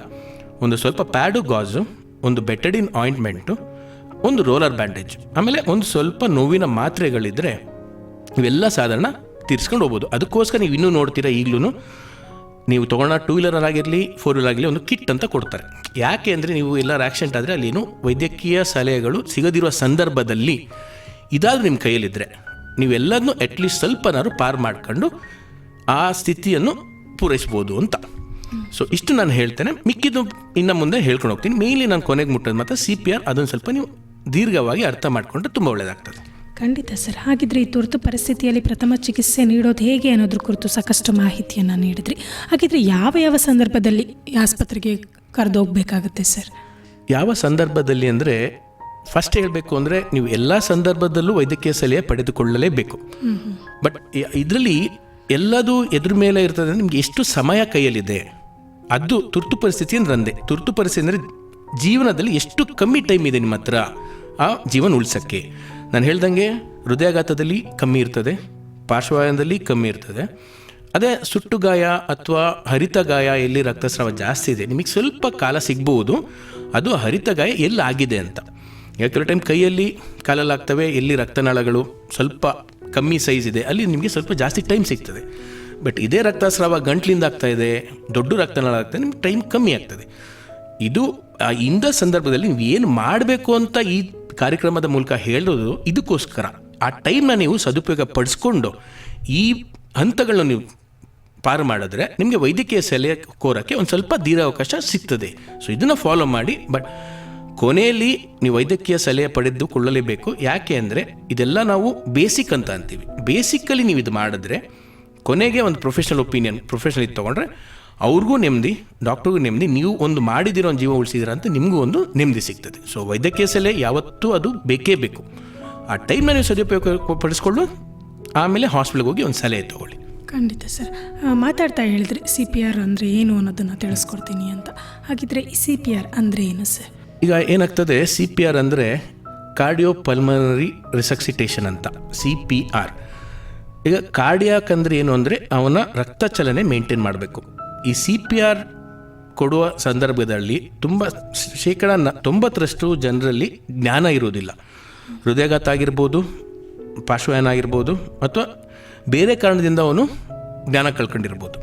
ಒಂದು ಸ್ವಲ್ಪ ಪ್ಯಾಡು ಗಾಜು, ಒಂದು ಬೆಟಡಿನ್ ಆಯಿಂಟ್ಮೆಂಟು ಒಂದು ರೋಲರ್ ಬ್ಯಾಂಡೇಜ್ ಆಮೇಲೆ ಒಂದು ಸ್ವಲ್ಪ ನೋವಿನ ಮಾತ್ರೆಗಳಿದ್ದರೆ ಇವೆಲ್ಲ ಸಾಧಾರಣ ತೀರಿಸ್ಕೊಂಡು ಹೋಗ್ಬೋದು. ಅದಕ್ಕೋಸ್ಕರ ನೀವು ಇನ್ನೂ ನೋಡ್ತೀರಾ ಈಗಲೂ ನೀವು ತೊಗೊಳ್ಳೋ ಟೂ ವೀಲರ್ ಆಗಿರಲಿ ಫೋರ್ ವೀಲರ್ ಆಗಿರಲಿ ಒಂದು ಕಿಟ್ ಅಂತ ಕೊಡ್ತಾರೆ. ಯಾಕೆ ಅಂದರೆ ನೀವು ಎಲ್ಲರ ಆಕ್ಸಿಡೆಂಟ್ ಆದರೆ ಅಲ್ಲಿ ಏನು ವೈದ್ಯಕೀಯ ಸಲಹೆಗಳು ಸಿಗದಿರುವ ಸಂದರ್ಭದಲ್ಲಿ ಇದಾದರೂ ನಿಮ್ಮ ಕೈಯಲ್ಲಿದ್ದರೆ ನೀವೆಲ್ಲದನ್ನೂ ಅಟ್ಲೀಸ್ಟ್ ಸ್ವಲ್ಪನಾದ್ರು ಪಾರ್ ಮಾಡ್ಕೊಂಡು ಆ ಸ್ಥಿತಿಯನ್ನು ಪೂರೈಸ್ಬೋದು ಅಂತ. ಸೊ ಇಷ್ಟು ನಾನು ಹೇಳ್ತೇನೆ. ಮಿಕ್ಕಿದ್ದು ಇನ್ನು ಮುಂದೆ ಹೇಳ್ಕೊಂಡು ಹೋಗ್ತೀನಿ. ಮೇಯ್ನ್ಲಿ ನಾನು ಕೊನೆಗೆ ಮುಟ್ಟೋದು ಮತ್ತು ಸಿ ಪಿ ಆರ್ ಅದನ್ನು ಸ್ವಲ್ಪ ನೀವು ದೀರ್ಘವಾಗಿ ಅರ್ಥ ಮಾಡಿಕೊಂಡ್ರೆ ತುಂಬ ಒಳ್ಳೆಯದಾಗ್ತದೆ ಖಂಡಿತ ಸರ್. ಹಾಗಿದ್ರೆ ಈ ತುರ್ತು ಪರಿಸ್ಥಿತಿಯಲ್ಲಿ ಪ್ರಥಮ ಚಿಕಿತ್ಸೆ ನೀಡೋದು ಹೇಗೆ ಅನ್ನೋದ್ರ ಕುರಿತು ಸಾಕಷ್ಟು ಮಾಹಿತಿಯನ್ನು ನೀಡಿದ್ರಿ. ಹಾಗಿದ್ರೆ ಯಾವ ಯಾವ ಸಂದರ್ಭದಲ್ಲಿ ಆಸ್ಪತ್ರೆಗೆ ಕರೆದೋಗ್ಬೇಕಾಗುತ್ತೆ ಸರ್? ಯಾವ ಸಂದರ್ಭದಲ್ಲಿ ಅಂದರೆ ಫಸ್ಟ್ ಹೇಳಬೇಕು ಅಂದರೆ ನೀವು ಎಲ್ಲ ಸಂದರ್ಭದಲ್ಲೂ ವೈದ್ಯಕೀಯ ಸಲಹೆ ಪಡೆದುಕೊಳ್ಳಲೇಬೇಕು. ಬಟ್ ಇದರಲ್ಲಿ ಎಲ್ಲದು ಎದುರು ಮೇಲೆ ಇರ್ತದೆ ನಿಮಗೆ ಎಷ್ಟು ಸಮಯ ಕೈಯಲ್ಲಿದೆ? ಅದು ತುರ್ತು ಪರಿಸ್ಥಿತಿ ಅಂದ್ರೆ ಅಂದೆ ತುರ್ತು ಪರಿಸ್ಥಿತಿ ಅಂದರೆ ಜೀವನದಲ್ಲಿ ಎಷ್ಟು ಕಮ್ಮಿ ಟೈಮ್ ಇದೆ ನಿಮ್ಮ ಹತ್ರ? ಆ ಜೀವನ ಉಳಿಸೋಕ್ಕೆ. ನಾನು ಹೇಳ್ದಂಗೆ ಹೃದಯಾಘಾತದಲ್ಲಿ ಕಮ್ಮಿ ಇರ್ತದೆ, ಪಾರ್ಶ್ವವಾಯನದಲ್ಲಿ ಕಮ್ಮಿ ಇರ್ತದೆ. ಅದೇ ಸುಟ್ಟು ಗಾಯ ಅಥವಾ ಹರಿತ ಗಾಯ, ಎಲ್ಲಿ ರಕ್ತಸ್ರಾವ ಜಾಸ್ತಿ ಇದೆ, ನಿಮಗೆ ಸ್ವಲ್ಪ ಕಾಲ ಸಿಗ್ಬೋದು. ಅದು ಹರಿತ ಗಾಯ ಎಲ್ಲಿ ಆಗಿದೆ ಅಂತ. ಈಗ ಕೆಲವು ಟೈಮ್ ಕೈಯಲ್ಲಿ ಕಾಲಲ್ಲಾಗ್ತವೆ, ಎಲ್ಲಿ ರಕ್ತನಾಳಗಳು ಸ್ವಲ್ಪ ಕಮ್ಮಿ ಸೈಜ್ ಇದೆ, ಅಲ್ಲಿ ನಿಮಗೆ ಸ್ವಲ್ಪ ಜಾಸ್ತಿ ಟೈಮ್ ಸಿಗ್ತದೆ. ಬಟ್ ಇದೇ ರಕ್ತಸ್ರಾವ ಗಂಟ್ಲಿಂದ ಆಗ್ತಾ ಇದೆ, ದೊಡ್ಡ ರಕ್ತನಾಳ ಆಗ್ತದೆ ನಿಮ್ಗೆ ಟೈಮ್ ಕಮ್ಮಿ ಆಗ್ತದೆ. ಇದು ಇಂಥ ಸಂದರ್ಭದಲ್ಲಿ ನೀವು ಏನು ಮಾಡಬೇಕು ಅಂತ ಈ ಕಾರ್ಯಕ್ರಮದ ಮೂಲಕ ಹೇಳೋದು ಇದಕ್ಕೋಸ್ಕರ. ಆ ಟೈಮ್ನ ನೀವು ಸದುಪಯೋಗ ಪಡಿಸ್ಕೊಂಡು ಈ ಹಂತಗಳನ್ನು ನೀವು ಪಾರು ಮಾಡಿದ್ರೆ ನಿಮಗೆ ವೈದ್ಯಕೀಯ ಸಲಹೆ ಕೋರೋಕ್ಕೆ ಒಂದು ಸ್ವಲ್ಪ ದೀರ್ಘಾವಕಾಶ ಸಿಗ್ತದೆ. ಸೊ ಇದನ್ನು ಫಾಲೋ ಮಾಡಿ ಬಟ್ ಕೊನೆಯಲ್ಲಿ ನೀವು ವೈದ್ಯಕೀಯ ಸಲಹೆ ಪಡೆದುಕೊಳ್ಳಲೇಬೇಕು ಯಾಕೆ ಅಂದರೆ ಇದೆಲ್ಲ ನಾವು ಬೇಸಿಕ್ ಅಂತ ಅಂತೀವಿ. ಬೇಸಿಕ್ಕಲ್ಲಿ ನೀವು ಇದು ಮಾಡಿದ್ರೆ ಕೊನೆಗೆ ಒಂದು ಪ್ರೊಫೆಷನಲ್ ಒಪಿನಿಯನ್ ಪ್ರೊಫೆಷನಲ್ ಇದು ತೊಗೊಂಡ್ರೆ ಅವ್ರಿಗೂ ನೆಮ್ಮದಿ ಡಾಕ್ಟ್ರಿಗೂ ನೆಮ್ಮದಿ, ನೀವು ಒಂದು ಮಾಡಿದಿರೋ ಒಂದು ಜೀವ ಉಳಿಸಿದಿರ ಅಂತ ನಿಮಗೂ ಒಂದು ನೆಮ್ಮದಿ ಸಿಗ್ತದೆ. ಸೊ ವೈದ್ಯಕೀಯ ಸಲಹೆ ಯಾವತ್ತೂ ಅದು ಬೇಕೇ ಬೇಕು. ಆ ಟೈಮ್ನ ನೀವು ಸದುಪಯೋಗ ಪಡಿಸ್ಕೊಂಡು ಆಮೇಲೆ ಹಾಸ್ಪಿಟ್ಲಿಗೆ ಹೋಗಿ ಒಂದು ಸಲಹೆ ತೊಗೊಳ್ಳಿ. ಖಂಡಿತ ಸರ್. ಮಾತಾಡ್ತಾ ಹೇಳಿದ್ರಿ ಸಿ ಪಿ ಆರ್ ಅಂದರೆ ಏನು ಅನ್ನೋದನ್ನು ತಿಳಿಸ್ಕೊಡ್ತೀನಿ ಅಂತ. ಹಾಗಿದ್ರೆ ಸಿ ಪಿ ಆರ್ ಅಂದರೆ ಏನು ಸರ್? ಈಗ ಏನಾಗ್ತದೆ ಸಿ ಪಿ ಆರ್ ಅಂದರೆ ಕಾರ್ಡಿಯೋ ಪಲ್ಮನರಿ ರಿಸಕ್ಸಿಟೇಷನ್ ಅಂತ ಸಿ ಪಿ ಆರ್ ಈಗ ಕಾರ್ಡಿಯಾಕ್ ಅಂದರೆ ಏನು ಅಂದರೆ ಅವನ ರಕ್ತ ಚಲನೆ ಮೇಂಟೈನ್ ಮಾಡಬೇಕು. ಈ ಸಿ ಪಿ ಆರ್ ಕೊಡುವ ಸಂದರ್ಭದಲ್ಲಿ ತುಂಬ ಶೇಕಡ ನ, ತೊಂಬತ್ತರಷ್ಟು ಜನರಲ್ಲಿ ಜ್ಞಾನ ಇರುವುದಿಲ್ಲ. ಹೃದಯಾಘಾತ ಆಗಿರ್ಬೋದು, ಪಾರ್ಶ್ವಯಾನ ಆಗಿರ್ಬೋದು, ಅಥವಾ ಬೇರೆ ಕಾರಣದಿಂದ ಅವನು ಜ್ಞಾನ ಕಳ್ಕೊಂಡಿರ್ಬೋದು.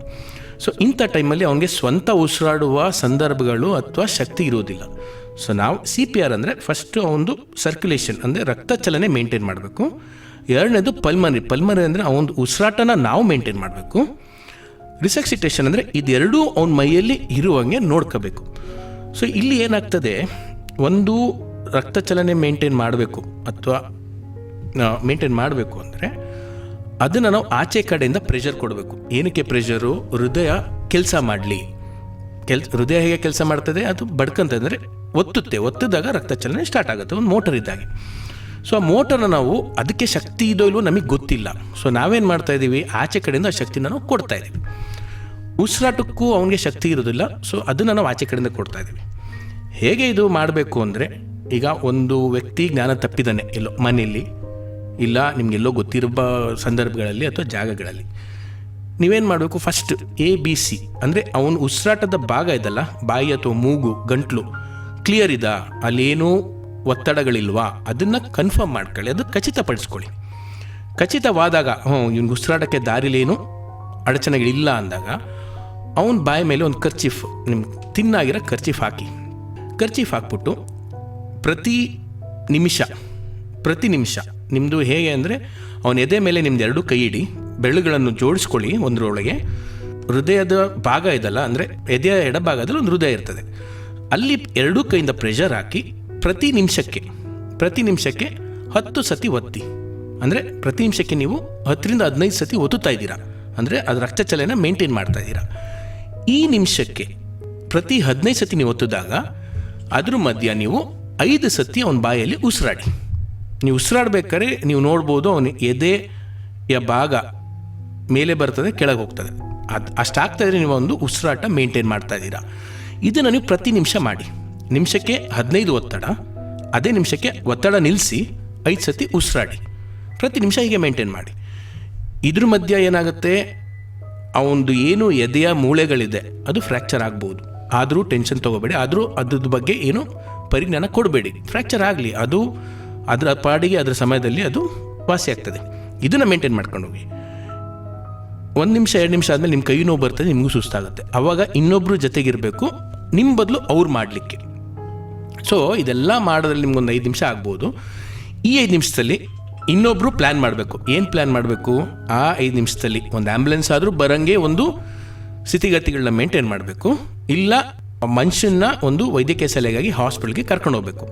ಸೊ ಇಂಥ ಟೈಮಲ್ಲಿ ಅವನಿಗೆ ಸ್ವಂತ ಉಸಿರಾಡುವ ಸಂದರ್ಭಗಳು ಅಥವಾ ಶಕ್ತಿ ಇರುವುದಿಲ್ಲ. ಸೊ ನಾವು ಸಿ ಪಿ ಆರ್ ಅಂದರೆ ಫಸ್ಟು ಅವನದು ಸರ್ಕ್ಯುಲೇಷನ್ ಅಂದರೆ ರಕ್ತ ಚಲನೆ ಮೇಂಟೈನ್ ಮಾಡಬೇಕು. ಎರಡನೇದು ಪಲ್ಮನರಿ ಪಲ್ಮನರಿ ಅಂದರೆ ಅವನ ಉಸಿರಾಟನ ನಾವು ಮೇಂಟೈನ್ ಮಾಡಬೇಕು. ರಿಸೆಕ್ಸಿಟೇಷನ್ ಅಂದರೆ ಇದೆರಡೂ ಅವನ ಮೈಯಲ್ಲಿ ಇರುವಂಗೆ ನೋಡ್ಕೋಬೇಕು. ಸೊ ಇಲ್ಲಿ ಏನಾಗ್ತದೆ, ಒಂದು ರಕ್ತ ಚಲನೆ ಮೇಂಟೈನ್ ಮಾಡಬೇಕು ಅಥವಾ ಮೇಂಟೈನ್ ಮಾಡಬೇಕು ಅಂದರೆ ಅದನ್ನು ನಾವು ಆಚೆ ಕಡೆಯಿಂದ ಪ್ರೆಷರ್ ಕೊಡಬೇಕು. ಏನಕ್ಕೆ ಪ್ರೆಷರು ಹೃದಯ ಕೆಲಸ ಮಾಡಲಿ. ಕೆಲ್, ಹೃದಯ ಹೇಗೆ ಕೆಲಸ ಮಾಡ್ತದೆ? ಅದು ಬಡ್ಕಂತಂದರೆ ಒತ್ತುತ್ತೆ, ಒತ್ತಿದಾಗ ರಕ್ತ ಚಲನೆ ಸ್ಟಾರ್ಟ್ ಆಗುತ್ತೆ, ಒಂದು ಮೋಟರ್ ಇದ್ದಾಗೆ. ಸೊ ಆ ಮೋಟರ್ನ ನಾವು ಅದಕ್ಕೆ ಶಕ್ತಿ ಇದೋ ಇಲ್ವೋ ನಮಗೆ ಗೊತ್ತಿಲ್ಲ. ಸೊ ನಾವೇನು ಮಾಡ್ತಾ ಇದ್ದೀವಿ ಆಚೆ ಕಡೆಯಿಂದ ಆ ಶಕ್ತಿನ ನಾವು ಕೊಡ್ತಾ ಇದ್ದೀವಿ ಉಸಿರಾಟಕ್ಕೂ ಅವನಿಗೆ ಶಕ್ತಿ ಇರೋದಿಲ್ಲ ಸೊ ಅದನ್ನು ನಾವು ಆಚೆ ಕಡೆಯಿಂದ ಕೊಡ್ತಾ ಇದ್ದೀವಿ ಹೇಗೆ ಇದು ಮಾಡಬೇಕು ಅಂದರೆ, ಈಗ ಒಂದು ವ್ಯಕ್ತಿ ಜ್ಞಾನ ತಪ್ಪಿದ್ದಾನೆ ಎಲ್ಲೋ ಮನೆಯಲ್ಲಿ, ಇಲ್ಲ ನಿಮಗೆಲ್ಲೋ ಗೊತ್ತಿರುವ ಸಂದರ್ಭಗಳಲ್ಲಿ ಅಥವಾ ಜಾಗಗಳಲ್ಲಿ. ನೀವೇನು ಮಾಡಬೇಕು? ಫಸ್ಟ್ ಎ ಬಿ ಸಿ ಅಂದರೆ ಅವನು ಉಸಿರಾಟದ ಭಾಗ ಇದಲ್ಲ, ಬಾಯಿ ಅಥವಾ ಮೂಗು, ಗಂಟ್ಲು ಕ್ಲಿಯರ್ ಇದಾ, ಅಲ್ಲೇನೂ ಒತ್ತಡಗಳಿಲ್ವಾ? ಅದನ್ನು ಕನ್ಫರ್ಮ್ ಮಾಡ್ಕೊಳ್ಳಿ, ಅದು ಖಚಿತಪಡಿಸ್ಕೊಳ್ಳಿ. ಖಚಿತವಾದಾಗ, ಹ್ಞೂ ಇವ್ನಿಗೆ ಉಸಿರಾಡೋಕ್ಕೆ ದಾರಿಲೇನು ಅಡಚಣೆಗಳಿಲ್ಲ ಅಂದಾಗ, ಅವನ ಬಾಯಿ ಮೇಲೆ ಒಂದು ಖರ್ಚೀಫ್ ನಿಮ್ಗೆ ತಿನ್ನಾಗಿರೋ ಖರ್ಚೀಫ್ ಹಾಕಿ. ಖರ್ಚೀಫ್ ಹಾಕ್ಬಿಟ್ಟು ಪ್ರತಿ ನಿಮಿಷ ಪ್ರತಿ ನಿಮಿಷ ನಿಮ್ಮದು ಹೇಗೆ ಅಂದರೆ, ಅವನ ಎದೆ ಮೇಲೆ ನಿಮ್ದು ಎರಡು ಕೈ ಇಡಿ ಬೆಳ್ಳುಗಳನ್ನು ಜೋಡಿಸ್ಕೊಳ್ಳಿ ಒಂದರೊಳಗೆ. ಹೃದಯದ ಭಾಗ ಇದಲ್ಲ, ಅಂದರೆ ಎದೆಯ ಎಡಭಾಗದಲ್ಲಿ ಒಂದು ಹೃದಯ ಇರ್ತದೆ. ಅಲ್ಲಿ ಎರಡೂ ಕೈಯಿಂದ ಪ್ರೆಷರ್ ಹಾಕಿ ಪ್ರತಿ ನಿಮಿಷಕ್ಕೆ ಪ್ರತಿ ನಿಮಿಷಕ್ಕೆ ಹತ್ತು ಸತಿ ಒತ್ತಿ. ಅಂದರೆ ಪ್ರತಿ ನಿಮಿಷಕ್ಕೆ ನೀವು ಹತ್ತರಿಂದ ಹದಿನೈದು ಸತಿ ಒತ್ತುತ್ತಾ ಇದ್ದೀರಾ. ಅಂದರೆ ಅದು ರಕ್ತ ಚಲನ ಮೇಂಟೈನ್ ಮಾಡ್ತಾ ಇದ್ದೀರಾ. ಈ ನಿಮಿಷಕ್ಕೆ ಪ್ರತಿ ಹದಿನೈದು ಸತಿ ನೀವು ಒತ್ತಿದಾಗ ಅದ್ರ ಮಧ್ಯ ನೀವು ಐದು ಸತಿ ಅವನ ಬಾಯಲ್ಲಿ ಉಸಿರಾಡಿ. ನೀವು ಉಸಿರಾಡ್ಬೇಕಾದ್ರೆ ನೀವು ನೋಡ್ಬೋದು ಅವನ ಎದೆಯ ಭಾಗ ಮೇಲೆ ಬರ್ತದೆ, ಕೆಳಗೆ ಹೋಗ್ತದೆ. ಅದು ಅಷ್ಟಾಗ್ತಾ ಇದ್ರೆ ನೀವು ಒಂದು ಉಸಿರಾಟ ಮೇಂಟೈನ್ ಮಾಡ್ತಾ ಇದ್ದೀರಾ. ಇದನ್ನು ನೀವು ಪ್ರತಿ ನಿಮಿಷ ಮಾಡಿ. ನಿಮಿಷಕ್ಕೆ ಹದಿನೈದು ಒತ್ತಡ, ಅದೇ ನಿಮಿಷಕ್ಕೆ ಒತ್ತಡ ನಿಲ್ಲಿಸಿ ಐದು ಸತಿ ಉಸಿರಾಡಿ. ಪ್ರತಿ ನಿಮಿಷ ಹೀಗೆ ಮೇಂಟೈನ್ ಮಾಡಿ. ಇದ್ರ ಮಧ್ಯ ಏನಾಗುತ್ತೆ? ಅವನದು ಏನು ಎದೆಯ ಮೂಳೆಗಳಿದೆ, ಅದು ಫ್ರ್ಯಾಕ್ಚರ್ ಆಗ್ಬೋದು. ಆದರೂ ಟೆನ್ಷನ್ ತೊಗೋಬೇಡಿ, ಆದರೂ ಅದ್ರದ್ದು ಬಗ್ಗೆ ಏನು ಪರಿಜ್ಞಾನ ಕೊಡಬೇಡಿ. ಫ್ರ್ಯಾಕ್ಚರ್ ಆಗಲಿ, ಅದು ಅದರ ಪಾಡಿಗೆ, ಅದರ ಸಮಯದಲ್ಲಿ ಅದು ವಾಸಿ ಆಗ್ತದೆ ಇದನ್ನು ಮೇಂಟೈನ್ ಮಾಡ್ಕೊಂಡು ಹೋಗಿ. ಒಂದು ನಿಮಿಷ, ಎರಡು ನಿಮಿಷ ಆದಮೇಲೆ ನಿಮ್ಮ ಕೈ ನೋವು ಬರ್ತದೆ ನಿಮಗೂ ಸುಸ್ತಾಗುತ್ತೆ. ಆವಾಗ ಇನ್ನೊಬ್ಬರು ಜೊತೆಗಿರಬೇಕು ನಿಮ್ಮ ಬದಲು ಅವ್ರು ಮಾಡಲಿಕ್ಕೆ. ಸೊ ಇದೆಲ್ಲ ಮಾಡೋದ್ರಲ್ಲಿ ನಿಮ್ಗೊಂದು ಐದು ನಿಮಿಷ ಆಗ್ಬೋದು. ಈ ಐದು ನಿಮಿಷದಲ್ಲಿ ಇನ್ನೊಬ್ಬರು ಪ್ಲ್ಯಾನ್ ಮಾಡಬೇಕು. ಏನು ಪ್ಲ್ಯಾನ್ ಮಾಡಬೇಕು? ಆ ಐದು ನಿಮಿಷದಲ್ಲಿ ಒಂದು ಆ್ಯಂಬುಲೆನ್ಸ್ ಆದರೂ ಬರೋಂಗೆ ಒಂದು ಸ್ಥಿತಿಗತಿಗಳನ್ನ ಮೇಂಟೈನ್ ಮಾಡಬೇಕು. ಇಲ್ಲ ಮನುಷ್ಯನ ಒಂದು ವೈದ್ಯಕೀಯ ಸಲಹೆಗಾಗಿ ಹಾಸ್ಪಿಟ್ಲಿಗೆ ಕರ್ಕೊಂಡು ಹೋಗ್ಬೇಕು.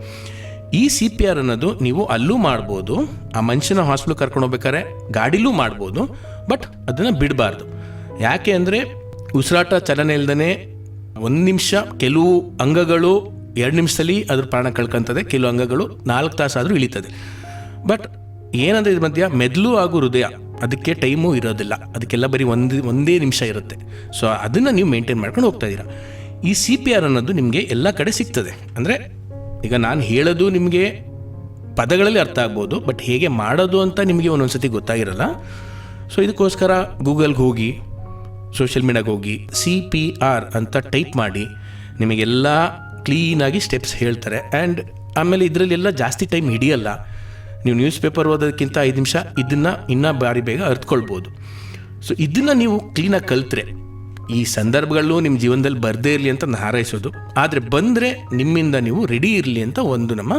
ಈ ಸಿ ಪಿ ಆರ್ ಅನ್ನೋದು ನೀವು ಅಲ್ಲೂ ಮಾಡ್ಬೋದು. ಆ ಮನುಷ್ಯನ ಹಾಸ್ಪಿಟ್ಲ್ ಕರ್ಕೊಂಡು ಹೋಗ್ಬೇಕಾದ್ರೆ ಗಾಡಿಲೂ ಮಾಡ್ಬೋದು. ಬಟ್ ಅದನ್ನು ಬಿಡಬಾರ್ದು. ಯಾಕೆ ಅಂದರೆ ಉಸಿರಾಟ ಚಲನೆ ಇಲ್ಲದೇ ಒಂದು ನಿಮಿಷ ಕೆಲವು ಅಂಗಗಳು ಎರಡು ನಿಮಿಷದಲ್ಲಿ ಅದ್ರ ಪ್ರಾಣ ಕಳ್ಕೊಂತದೆ, ಕೆಲವು ಅಂಗಗಳು ನಾಲ್ಕು ತಾಸಾದರೂ ಇಳಿತದೆ. ಬಟ್ ಏನಂದರೆ ಇದು ಮಧ್ಯ ಮೆದುಳು ಹಾಗೂ ಹೃದಯ ಅದಕ್ಕೆ ಟೈಮು ಇರೋದಿಲ್ಲ. ಅದಕ್ಕೆಲ್ಲ ಬರೀ ಒಂದು, ಒಂದೇ ನಿಮಿಷ ಇರುತ್ತೆ. ಸೊ ಅದನ್ನು ನೀವು ಮೇಂಟೈನ್ ಮಾಡ್ಕೊಂಡು ಹೋಗ್ತಾ ಇದ್ದೀರಾ. ಈ ಸಿ ಪಿ ಆರ್ ಅನ್ನೋದು ನಿಮಗೆ ಎಲ್ಲ ಕಡೆ ಸಿಗ್ತದೆ. ಅಂದರೆ ಈಗ ನಾನು ಹೇಳೋದು ನಿಮಗೆ ಪದಗಳಲ್ಲಿ ಅರ್ಥ ಆಗ್ಬೋದು, ಬಟ್ ಹೇಗೆ ಮಾಡೋದು ಅಂತ ನಿಮಗೆ ಒಂದೊಂದು ಸತಿ ಗೊತ್ತಾಗಿರಲ್ಲ. ಸೊ ಇದಕ್ಕೋಸ್ಕರ ಗೂಗಲ್ಗೆ ಹೋಗಿ ಸೋಷಿಯಲ್ ಮೀಡಿಯಾಗೆ ಹೋಗಿ ಸಿ ಪಿ ಆರ್ ಅಂತ ಟೈಪ್ ಮಾಡಿ, ನಿಮಗೆಲ್ಲ ಕ್ಲೀನಾಗಿ ಸ್ಟೆಪ್ಸ್ ಹೇಳ್ತಾರೆ. ಆ್ಯಂಡ್ ಆಮೇಲೆ ಇದರಲ್ಲೆಲ್ಲ ಜಾಸ್ತಿ ಟೈಮ್ ಹಿಡಿಯಲ್ಲ. ನೀವು ನ್ಯೂಸ್ ಪೇಪರ್ ಓದೋದಕ್ಕಿಂತ ಐದು ನಿಮಿಷ ಇದನ್ನು ಇನ್ನೂ ಬಾರಿ ಬೇಗ ಅರ್ತ್ಕೊಳ್ಬೋದು. ಸೊ ಇದನ್ನು ನೀವು ಕ್ಲೀನಾಗಿ ಕಲ್ತ್ರೆ, ಈ ಸಂದರ್ಭಗಳು ನಿಮ್ಮ ಜೀವನದಲ್ಲಿ ಬರದೇ ಇರಲಿ ಅಂತ ನಾನು ಹಾರೈಸೋದು. ಆದರೆ ಬಂದರೆ ನಿಮ್ಮಿಂದ ನೀವು ರೆಡಿ ಇರಲಿ ಅಂತ ಒಂದು ನಮ್ಮ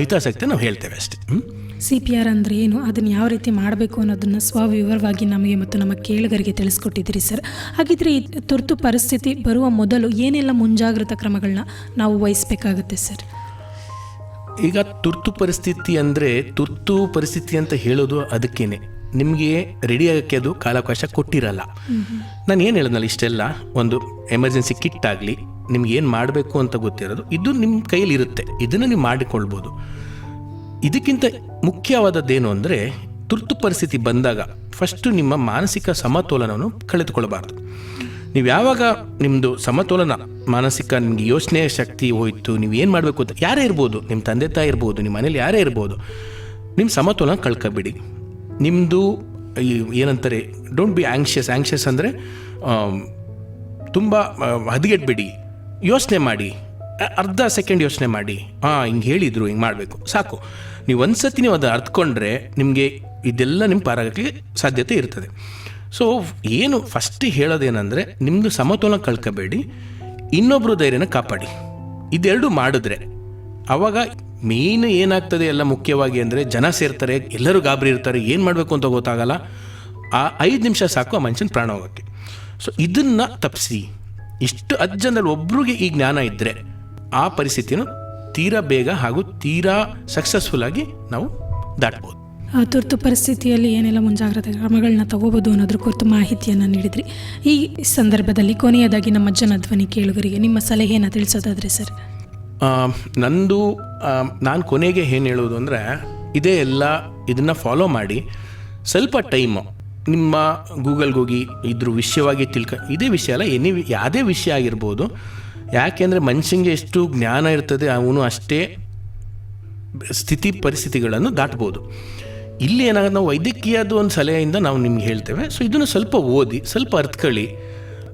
ಹಿತಾಸಕ್ತಿ ನಾವು ಹೇಳ್ತೇವೆ ಅಷ್ಟೇ. ಹ್ಮ್? ಸಿ ಪಿ ಆರ್ ಅಂದರೆ ಏನು? ಅದನ್ನು ಯಾವ ರೀತಿ ಮಾಡಬೇಕು ಅನ್ನೋದನ್ನು ಸ್ವವಿವರವಾಗಿ ನಮಗೆ ಮತ್ತು ನಮ್ಮ ಕೇಳುಗರಿಗೆ ತಿಳಿಸ್ಕೊಟ್ಟಿದ್ದೀರಿ ಸರ್. ಹಾಗಿದ್ರೆ ಈ ತುರ್ತು ಪರಿಸ್ಥಿತಿ ಬರುವ ಮೊದಲು ಏನೆಲ್ಲ ಮುಂಜಾಗ್ರತಾ ಕ್ರಮಗಳನ್ನ ನಾವು ವಹಿಸಬೇಕಾಗುತ್ತೆ ಸರ್? ಈಗ ತುರ್ತು ಪರಿಸ್ಥಿತಿ ಅಂದರೆ ತುರ್ತು ಪರಿಸ್ಥಿತಿ ಅಂತ ಹೇಳೋದು ಅದಕ್ಕೇನೆ. ನಿಮಗೆ ರೆಡಿ ಆಗೋಕ್ಕೆ ಅದು ಕಾಲಾವಕಾಶ ಕೊಟ್ಟಿರಲ್ಲ. ನಾನು ಏನು ಹೇಳಿದ್ನಲ್ಲ ಇಷ್ಟೆಲ್ಲ? ಒಂದು ಎಮರ್ಜೆನ್ಸಿ ಕಿಟ್ ಆಗಲಿ, ನಿಮ್ಗೆ ಏನು ಮಾಡಬೇಕು ಅಂತ ಗೊತ್ತಿರೋದು, ಇದು ನಿಮ್ಮ ಕೈಯಲ್ಲಿ ಇರುತ್ತೆ ಇದನ್ನು ನೀವು ಮಾಡಿಕೊಳ್ಬೋದು. ಇದಕ್ಕಿಂತ ಮುಖ್ಯವಾದದ್ದೇನು ಅಂದರೆ ತುರ್ತು ಪರಿಸ್ಥಿತಿ ಬಂದಾಗ ಫಸ್ಟು ನಿಮ್ಮ ಮಾನಸಿಕ ಸಮತೋಲನವನ್ನು ಕಳೆದುಕೊಳ್ಳಬಾರ್ದು. ನೀವು ಯಾವಾಗ ನಿಮ್ಮದು ಸಮತೋಲನ, ಮಾನಸಿಕ ನಿಮಗೆ ಯೋಚನೆ ಶಕ್ತಿ ಹೋಯಿತು, ನೀವು ಏನು ಮಾಡಬೇಕು ಅಂತ ಯಾರೇ ಇರ್ಬೋದು, ನಿಮ್ಮ ತಂದೆ ತಾಯಿ ಇರ್ಬೋದು, ನಿಮ್ಮ ಮನೇಲಿ ಯಾರೇ ಇರ್ಬೋದು, ನಿಮ್ಮ ಸಮತೋಲನ ಕಳ್ಕೊಬೇಡಿ. ನಿಮ್ಮದು ಏನಂತಾರೆ ಡೋಂಟ್ ಬಿ ಆ್ಯಂಕ್ಷಿಯಸ್ ಆ್ಯಂಕ್ಷಿಯಸ್ ಅಂದರೆ ತುಂಬ ಹದಗೆಟ್ಬಿಡಿ ಯೋಚನೆ ಮಾಡಿ, ಅರ್ಧ ಸೆಕೆಂಡ್ ಯೋಚನೆ ಮಾಡಿ ಹಾಂ ಹಿಂಗೆ ಹೇಳಿದರು, ಹಿಂಗೆ ಮಾಡಬೇಕು, ಸಾಕು. ನೀವು ಒಂದು ಸತಿ ನೀವು ಅದು ಅರ್ಥಕೊಂಡ್ರೆ ನಿಮಗೆ ಇದೆಲ್ಲ ನಿಮ್ಮ ಪಾರಾಗಕ್ಕೆ ಸಾಧ್ಯತೆ ಇರ್ತದೆ. ಸೊ ಏನು ಫಸ್ಟ್ ಹೇಳೋದೇನೆಂದರೆ ನಿಮ್ಮದು ಸಮತೋಲನ ಕಳ್ಕೊಬೇಡಿ ಇನ್ನೊಬ್ಬರು ಧೈರ್ಯನ ಕಾಪಾಡಿ. ಇದೆರಡು ಮಾಡಿದ್ರೆ ಆವಾಗ ಮೇನ್ ಏನಾಗ್ತದೆ ಎಲ್ಲ ಮುಖ್ಯವಾಗಿ ಅಂದರೆ ಜನ ಸೇರ್ತಾರೆ, ಎಲ್ಲರೂ ಗಾಬರಿ ಇರ್ತಾರೆ, ಏನು ಮಾಡಬೇಕು ಅಂತ ಗೊತ್ತಾಗಲ್ಲ. ಆ ಐದು ನಿಮಿಷ ಸಾಕು ಆ ಮನುಷ್ಯನ ಪ್ರಾಣ ಹೋಗೋಕ್ಕೆ. ಸೊ ಇದನ್ನು ತಪ್ಪಿಸಿ ಇಷ್ಟು ಹತ್ತು ಒಬ್ರಿಗೆ ಈ ಜ್ಞಾನ ಇದ್ದರೆ ಆ ಪರಿಸ್ಥಿತಿಯನ್ನು ತೀರಾ ಬೇಗ ಹಾಗೂ ತೀರಾ ಸಕ್ಸಸ್ಫುಲ್ ಆಗಿ ನಾವು ದಾಟಬಹುದು ಆ ತುರ್ತು ಪರಿಸ್ಥಿತಿಯಲ್ಲಿ ಏನೆಲ್ಲ ಮುಂಜಾಗ್ರತಾ ಕ್ರಮಗಳನ್ನ ತಗೋಬೋದು ಅನ್ನೋದ್ರ ಕುರಿತು ಮಾಹಿತಿಯನ್ನು ನೀಡಿದ್ರಿ. ಈ ಸಂದರ್ಭದಲ್ಲಿ ಕೊನೆಯದಾಗಿ ನಮ್ಮ ಜನಧ್ವನಿ ಕೇಳುಗರಿಗೆ ನಿಮ್ಮ ಸಲಹೆಯನ್ನು ತಿಳಿಸೋದಾದ್ರೆ ಸರ್. ನಂದು ನಾನು ಕೊನೆಗೆ ಏನು ಹೇಳೋದು ಅಂದರೆ ಇದೇ ಎಲ್ಲ ಇದನ್ನು ಫಾಲೋ ಮಾಡಿ ಸ್ವಲ್ಪ ಟೈಮು ನಿಮ್ಮ ಗೂಗಲ್ಗೋಗಿ ಇದ್ರ ವಿಷಯವಾಗಿ ತಿಳ್ಕ ಇದೇ ವಿಷಯ ಅಲ್ಲ ಎನಿ ಯಾವುದೇ ವಿಷಯ ಆಗಿರ್ಬೋದು ಯಾಕೆಂದರೆ ಮನುಷ್ಯನಿಗೆ ಎಷ್ಟು ಜ್ಞಾನ ಇರ್ತದೆ ಅವನು ಅಷ್ಟೇ ಸ್ಥಿತಿ ಪರಿಸ್ಥಿತಿಗಳನ್ನು ದಾಟ್ಬೋದು ಇಲ್ಲಿ ಏನಾಗುತ್ತೆ, ನಾವು ವೈದ್ಯಕೀಯದ ಒಂದು ಸಲಹೆಯಿಂದ ನಾವು ನಿಮ್ಗೆ ಹೇಳ್ತೇವೆ. ಸೊ ಇದನ್ನು ಸ್ವಲ್ಪ ಓದಿ, ಸ್ವಲ್ಪ ಅರ್ಥಕೊಳ್ಳಿ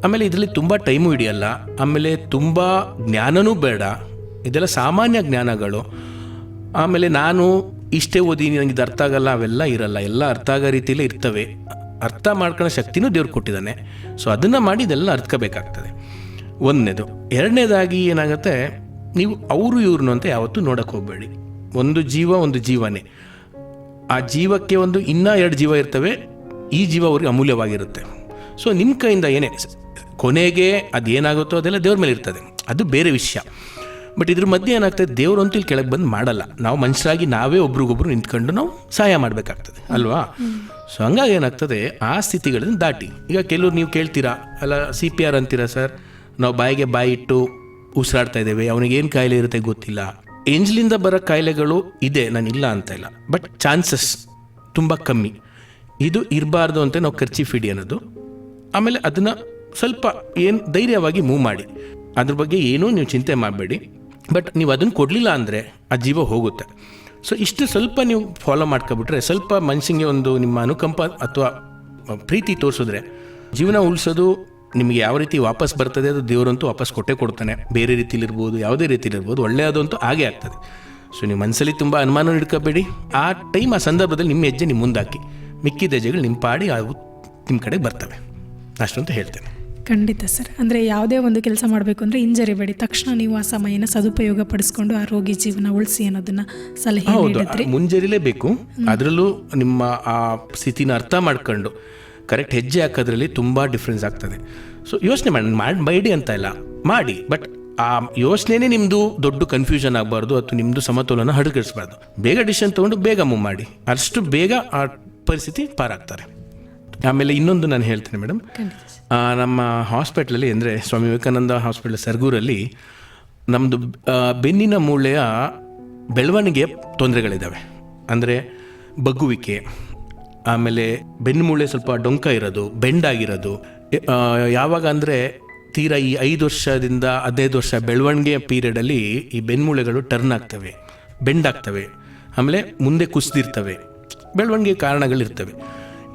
ಆಮೇಲೆ ಇದರಲ್ಲಿ ತುಂಬ ಟೈಮು ಹಿಡಿಯಲ್ಲ. ಆಮೇಲೆ ತುಂಬ ಜ್ಞಾನನೂ ಬೇಡ. ಇದೆಲ್ಲ ಸಾಮಾನ್ಯ ಜ್ಞಾನಗಳು. ಆಮೇಲೆ ನಾನು ಇಷ್ಟೇ ಓದಿ ನನಗೆ ಇದು ಅರ್ಥ ಆಗಲ್ಲ, ಅವೆಲ್ಲ ಇರಲ್ಲ. ಎಲ್ಲ ಅರ್ಥ ಆಗೋ ರೀತಿಯಲ್ಲೇ ಇರ್ತವೆ. ಅರ್ಥ ಮಾಡ್ಕೊಳ್ಳೋ ಶಕ್ತಿನೂ ದೇವ್ರು ಕೊಟ್ಟಿದ್ದಾನೆ. ಸೊ ಅದನ್ನು ಮಾಡಿ ಇದೆಲ್ಲ ಅರ್ಥಕೋಬೇಕಾಗ್ತದೆ ಒಂದನೇದು. ಎರಡನೇದಾಗಿ ಏನಾಗುತ್ತೆ, ನೀವು ಅವರು ಇವ್ರನ್ನು ಅಂತ ಯಾವತ್ತೂ ನೋಡೋಕೆ ಹೋಗಬೇಡಿ. ಒಂದು ಜೀವ, ಒಂದು ಜೀವನೇ. ಆ ಜೀವಕ್ಕೆ ಒಂದು ಇನ್ನೂ ಎರಡು ಜೀವ ಇರ್ತವೆ, ಈ ಜೀವ ಅವ್ರಿಗೆ ಅಮೂಲ್ಯವಾಗಿರುತ್ತೆ. ಸೊ ನಿಮ್ಮ ಕೈಯಿಂದ ಏನೇ, ಕೊನೆಗೆ ಕೊನೆಗೆ ಅದೇನಾಗುತ್ತೋ ಅದೆಲ್ಲ ದೇವ್ರ ಮೇಲೆ ಇರ್ತದೆ. ಅದು ಬೇರೆ ವಿಷಯ. ಬಟ್ ಇದ್ರ ಮಧ್ಯೆ ಏನಾಗ್ತದೆ ದೇವ್ರಂತೂ ಇಲ್ಲಿ ಕೆಳಗೆ ಬಂದು ಮಾಡಲ್ಲ. ನಾವು ಮನುಷ್ಯರಾಗಿ ನಾವೇ ಒಬ್ರಿಗೊಬ್ರು ನಿಂತ್ಕೊಂಡು ನಾವು ಸಹಾಯ ಮಾಡಬೇಕಾಗ್ತದೆ. ಅಲ್ವಾ? ಸೊ ಹಂಗಾಗಿ ಏನಾಗ್ತದೆ, ಆ ಸ್ಥಿತಿಗಳನ್ನು ದಾಟಿ. ಈಗ ಕೆಲವ್ರು ನೀವು ಕೇಳ್ತೀರಾ? ಅಲ್ಲ, ಸಿ ಪಿ ಆರ್ ಅಂತೀರಾ ಸರ್? ನಾವು ಬಾಯಿಗೆ ಬಾಯಿ ಇಟ್ಟು ಉಸಿರಾಡ್ತಾ ಇದ್ದೇವೆ, ಅವನಿಗೆ ಏನು ಕಾಯಿಲೆ ಇರುತ್ತೆ ಗೊತ್ತಿಲ್ಲ. ಏಂಜ್ಲಿಂದ ಬರೋ ಕಾಯಿಲೆಗಳು ಇದೆ, ನಾನು ಇಲ್ಲ ಅಂತ ಇಲ್ಲ. ಬಟ್ ಚಾನ್ಸಸ್ ತುಂಬ ಕಮ್ಮಿ. ಇದು ಇರಬಾರ್ದು ಅಂತ ನಾವು ಖರ್ಚಿ ಫಿಡಿ ಅನ್ನೋದು. ಆಮೇಲೆ ಅದನ್ನು ಸ್ವಲ್ಪ ಏನು ಧೈರ್ಯವಾಗಿ ಮೂವ್ ಮಾಡಿ. ಅದ್ರ ಬಗ್ಗೆ ಏನೂ ನೀವು ಚಿಂತೆ ಮಾಡಬೇಡಿ. ಬಟ್ ನೀವು ಅದನ್ನು ಕೊಡಲಿಲ್ಲ ಅಂದರೆ ಆ ಜೀವ ಹೋಗುತ್ತೆ. ಸೊ ಇಷ್ಟು ಸ್ವಲ್ಪ ನೀವು ಫಾಲೋ ಮಾಡ್ಕೊಬಿಟ್ರೆ, ಸ್ವಲ್ಪ ಮನಸ್ಸಿಗೆ ಒಂದು ನಿಮ್ಮ ಅನುಕಂಪ ಅಥವಾ ಪ್ರೀತಿ ತೋರಿಸಿದ್ರೆ, ಜೀವನ ಉಳಿಸೋದು ನಿಮಗೆ ಯಾವ ರೀತಿ ವಾಪಸ್ ಬರ್ತದೆ ಅದು ದೇವರಂತೂ ವಾಪಸ್ ಕೊಟ್ಟೆ ಕೊಡ್ತಾನೆ. ಬೇರೆ ರೀತಿಲಿರ್ಬೋದು ಯಾವುದೇ ರೀತಿಲಿರ್ಬೋದು ಒಳ್ಳೆಯದಂತೂ ಹಾಗೆ ಆಗ್ತದೆ. ಸೊ ನೀವು ಮನಸ್ಸಲ್ಲಿ ತುಂಬ ಅನುಮಾನ ಹಿಡ್ಕೋಬೇಡಿ. ಆ ಟೈಮ್ ಆ ಸಂದರ್ಭದಲ್ಲಿ ನಿಮ್ಮ ಹೆಜ್ಜೆ ನಿಮ್ಮ ಮುಂದಾಕಿ. ಮಿಕ್ಕಿದ ಹೆಜ್ಜೆಗಳು ನಿಮ್ಮ ಪಾಡಿ ಅವು ನಿಮ್ಮ ಕಡೆ ಬರ್ತವೆ. ಅಷ್ಟಂತ ಹೇಳ್ತೇನೆ. ಖಂಡಿತ ಸರ್. ಅಂದರೆ ಯಾವುದೇ ಒಂದು ಕೆಲಸ ಮಾಡಬೇಕು ಅಂದರೆ ಹಿಂಜರಿಬೇಡಿ. ತಕ್ಷಣ ನೀವು ಆ ಸಮಯನ ಸದುಪಯೋಗ ಪಡಿಸ್ಕೊಂಡು ಆ ರೋಗಿ ಜೀವನ ಉಳಿಸಿ ಅನ್ನೋದನ್ನ ಸಲಹೆ ಹೌದು ಮುಂಜರಿಲೇಬೇಕು. ಅದರಲ್ಲೂ ನಿಮ್ಮ ಆ ಸ್ಥಿತಿನ ಅರ್ಥ ಮಾಡ್ಕೊಂಡು ಕರೆಕ್ಟ್ ಹೆಜ್ಜೆ ಹಾಕೋದ್ರಲ್ಲಿ ತುಂಬ ಡಿಫ್ರೆನ್ಸ್ ಆಗ್ತದೆ. ಸೊ ಯೋಚನೆ ಮಾಡಿ ಬೈಡಿ ಅಂತ ಇಲ್ಲ. ಮಾಡಿ ಬಟ್ ಆ ಯೋಚನೆನೇ ನಿಮ್ಮದು ದೊಡ್ಡ ಕನ್ಫ್ಯೂಷನ್ ಆಗಬಾರ್ದು ಅಥವಾ ನಿಮ್ಮದು ಸಮತೋಲನ ಹಡಗಿಸ್ಬಾರ್ದು ಬೇಗ ಡಿಸಿಷನ್ ತೊಗೊಂಡು ಬೇಗ ಮೂವ್ ಮಾಡಿ. ಅಷ್ಟು ಬೇಗ ಆ ಪರಿಸ್ಥಿತಿ ಪಾರಾಗ್ತಾರೆ. ಆಮೇಲೆ ಇನ್ನೊಂದು ನಾನು ಹೇಳ್ತೀನಿ ಮೇಡಮ್ ನಮ್ಮ ಹಾಸ್ಪಿಟ್ಲಲ್ಲಿ ಅಂದರೆ ಸ್ವಾಮಿ ವಿವೇಕಾನಂದ ಹಾಸ್ಪಿಟ್ಲ್ ಸರ್ಗೂರಲ್ಲಿ ನಮ್ಮದು ಬೆನ್ನಿನ ಮೂಳೆಯ ಬೆಳವಣಿಗೆ ತೊಂದರೆಗಳಿದ್ದಾವೆ ಅಂದರೆ ಬಗ್ಗುವಿಕೆ ಆಮೇಲೆ ಬೆನ್ನುಮೂಳೆ ಸ್ವಲ್ಪ ಡೊಂಕ ಇರೋದು ಬೆಂಡಾಗಿರೋದು ಯಾವಾಗ ಅಂದರೆ ತೀರಾ ಈ ಐದು ವರ್ಷದಿಂದ ಹದಿನೈದು ವರ್ಷ ಬೆಳವಣಿಗೆಯ ಪೀರಿಯಡಲ್ಲಿ ಈ ಬೆನ್ಮೂಳೆಗಳು ಟರ್ನ್ ಆಗ್ತವೆ, ಬೆಂಡ್ ಆಗ್ತವೆ. ಆಮೇಲೆ ಮುಂದೆ ಕುಸಿದಿರ್ತವೆ ಬೆಳವಣಿಗೆ ಕಾರಣಗಳಿರ್ತವೆ.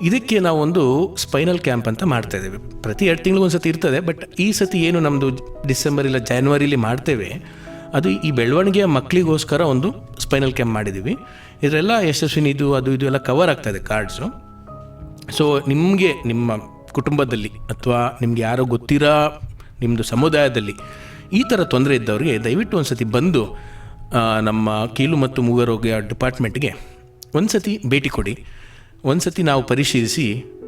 ಇದಕ್ಕೆ ನಾವೊಂದು ಸ್ಪೈನಲ್ ಕ್ಯಾಂಪ್ ಅಂತ ಮಾಡ್ತಾ ಇದ್ದೇವೆ. ಪ್ರತಿ ಎರಡು ತಿಂಗಳು ಒಂದು ಸತಿ ಇರ್ತದೆ ಬಟ್ ಈ ಸತಿ ಏನು ನಮ್ಮದು ಡಿಸೆಂಬರ್ ಇಲ್ಲ ಜಾನ್ವರಿಲಿ ಮಾಡ್ತೇವೆ, ಅದು ಈ ಬೆಳವಣಿಗೆಯ ಮಕ್ಕಳಿಗೋಸ್ಕರ ಒಂದು ಸ್ಪೈನಲ್ ಕ್ಯಾಂಪ್ ಮಾಡಿದ್ದೀವಿ. ಇದರೆಲ್ಲ ಯಶಸ್ವಿನಿದು ಅದು, ಇದು ಎಲ್ಲ ಕವರ್ ಆಗ್ತಾಯಿದೆ ಕಾರ್ಡ್ಸು ಸೊ ನಿಮಗೆ, ನಿಮ್ಮ ಕುಟುಂಬದಲ್ಲಿ ಅಥವಾ ನಿಮ್ಗೆ ಯಾರೋ ಗೊತ್ತಿರೋ ನಿಮ್ಮದು ಸಮುದಾಯದಲ್ಲಿ ಈ ಥರ ತೊಂದರೆ ಇದ್ದವ್ರಿಗೆ ದಯವಿಟ್ಟು ಒಂದು ಸತಿ ಬಂದು ನಮ್ಮ ಕೀಲು ಮತ್ತು ಮೂಗರೋಗ್ಯ ಡಿಪಾರ್ಟ್ಮೆಂಟ್ಗೆ ಒಂದು ಸತಿ ಭೇಟಿ ಕೊಡಿ. ಒಂದು ಸತಿ ನಾವು ಪರಿಶೀಲಿಸಿ,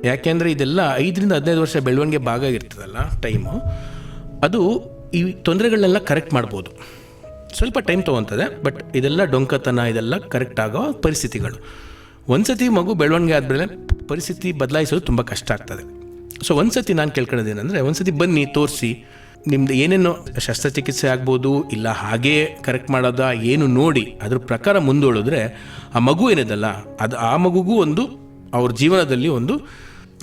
ಯಾಕೆಂದರೆ ಇದೆಲ್ಲ ಐದರಿಂದ ಹದಿನೈದು ವರ್ಷ ಬೆಳವಣಿಗೆ ಭಾಗ ಇರ್ತದಲ್ಲ ಟೈಮು ಅದು ಈ ತೊಂದರೆಗಳನ್ನೆಲ್ಲ ಕರೆಕ್ಟ್ ಮಾಡ್ಬೋದು. ಸ್ವಲ್ಪ ಟೈಮ್ ತೊಗೊತದೆ ಬಟ್ ಇದೆಲ್ಲ ಡೊಂಕತನ, ಇದೆಲ್ಲ ಕರೆಕ್ಟ್ ಆಗೋ ಪರಿಸ್ಥಿತಿಗಳು. ಒಂದು ಸತಿ ಮಗು ಬೆಳವಣಿಗೆ ಆದಮೇಲೆ ಪರಿಸ್ಥಿತಿ ಬದಲಾಯಿಸೋದು ತುಂಬ ಕಷ್ಟ ಆಗ್ತದೆ. ಸೊ ಒಂದು ಸತಿ ನಾನು ಕೇಳ್ಕೊಳ್ಳೋದೇನೆಂದರೆ ಒಂದು ಸತಿ ಬನ್ನಿ, ತೋರಿಸಿ. ನಿಮ್ದು ಏನೇನೋ ಶಸ್ತ್ರಚಿಕಿತ್ಸೆ ಆಗ್ಬೋದು, ಇಲ್ಲ ಹಾಗೇ ಕರೆಕ್ಟ್ ಮಾಡೋದಾ, ಏನು ನೋಡಿ, ಅದ್ರ ಪ್ರಕಾರ ಮುಂದೂಡಿದ್ರೆ ಆ ಮಗು ಏನಿದಲ್ಲ, ಅದು ಆ ಮಗುಗೂ ಒಂದು ಅವ್ರ ಜೀವನದಲ್ಲಿ ಒಂದು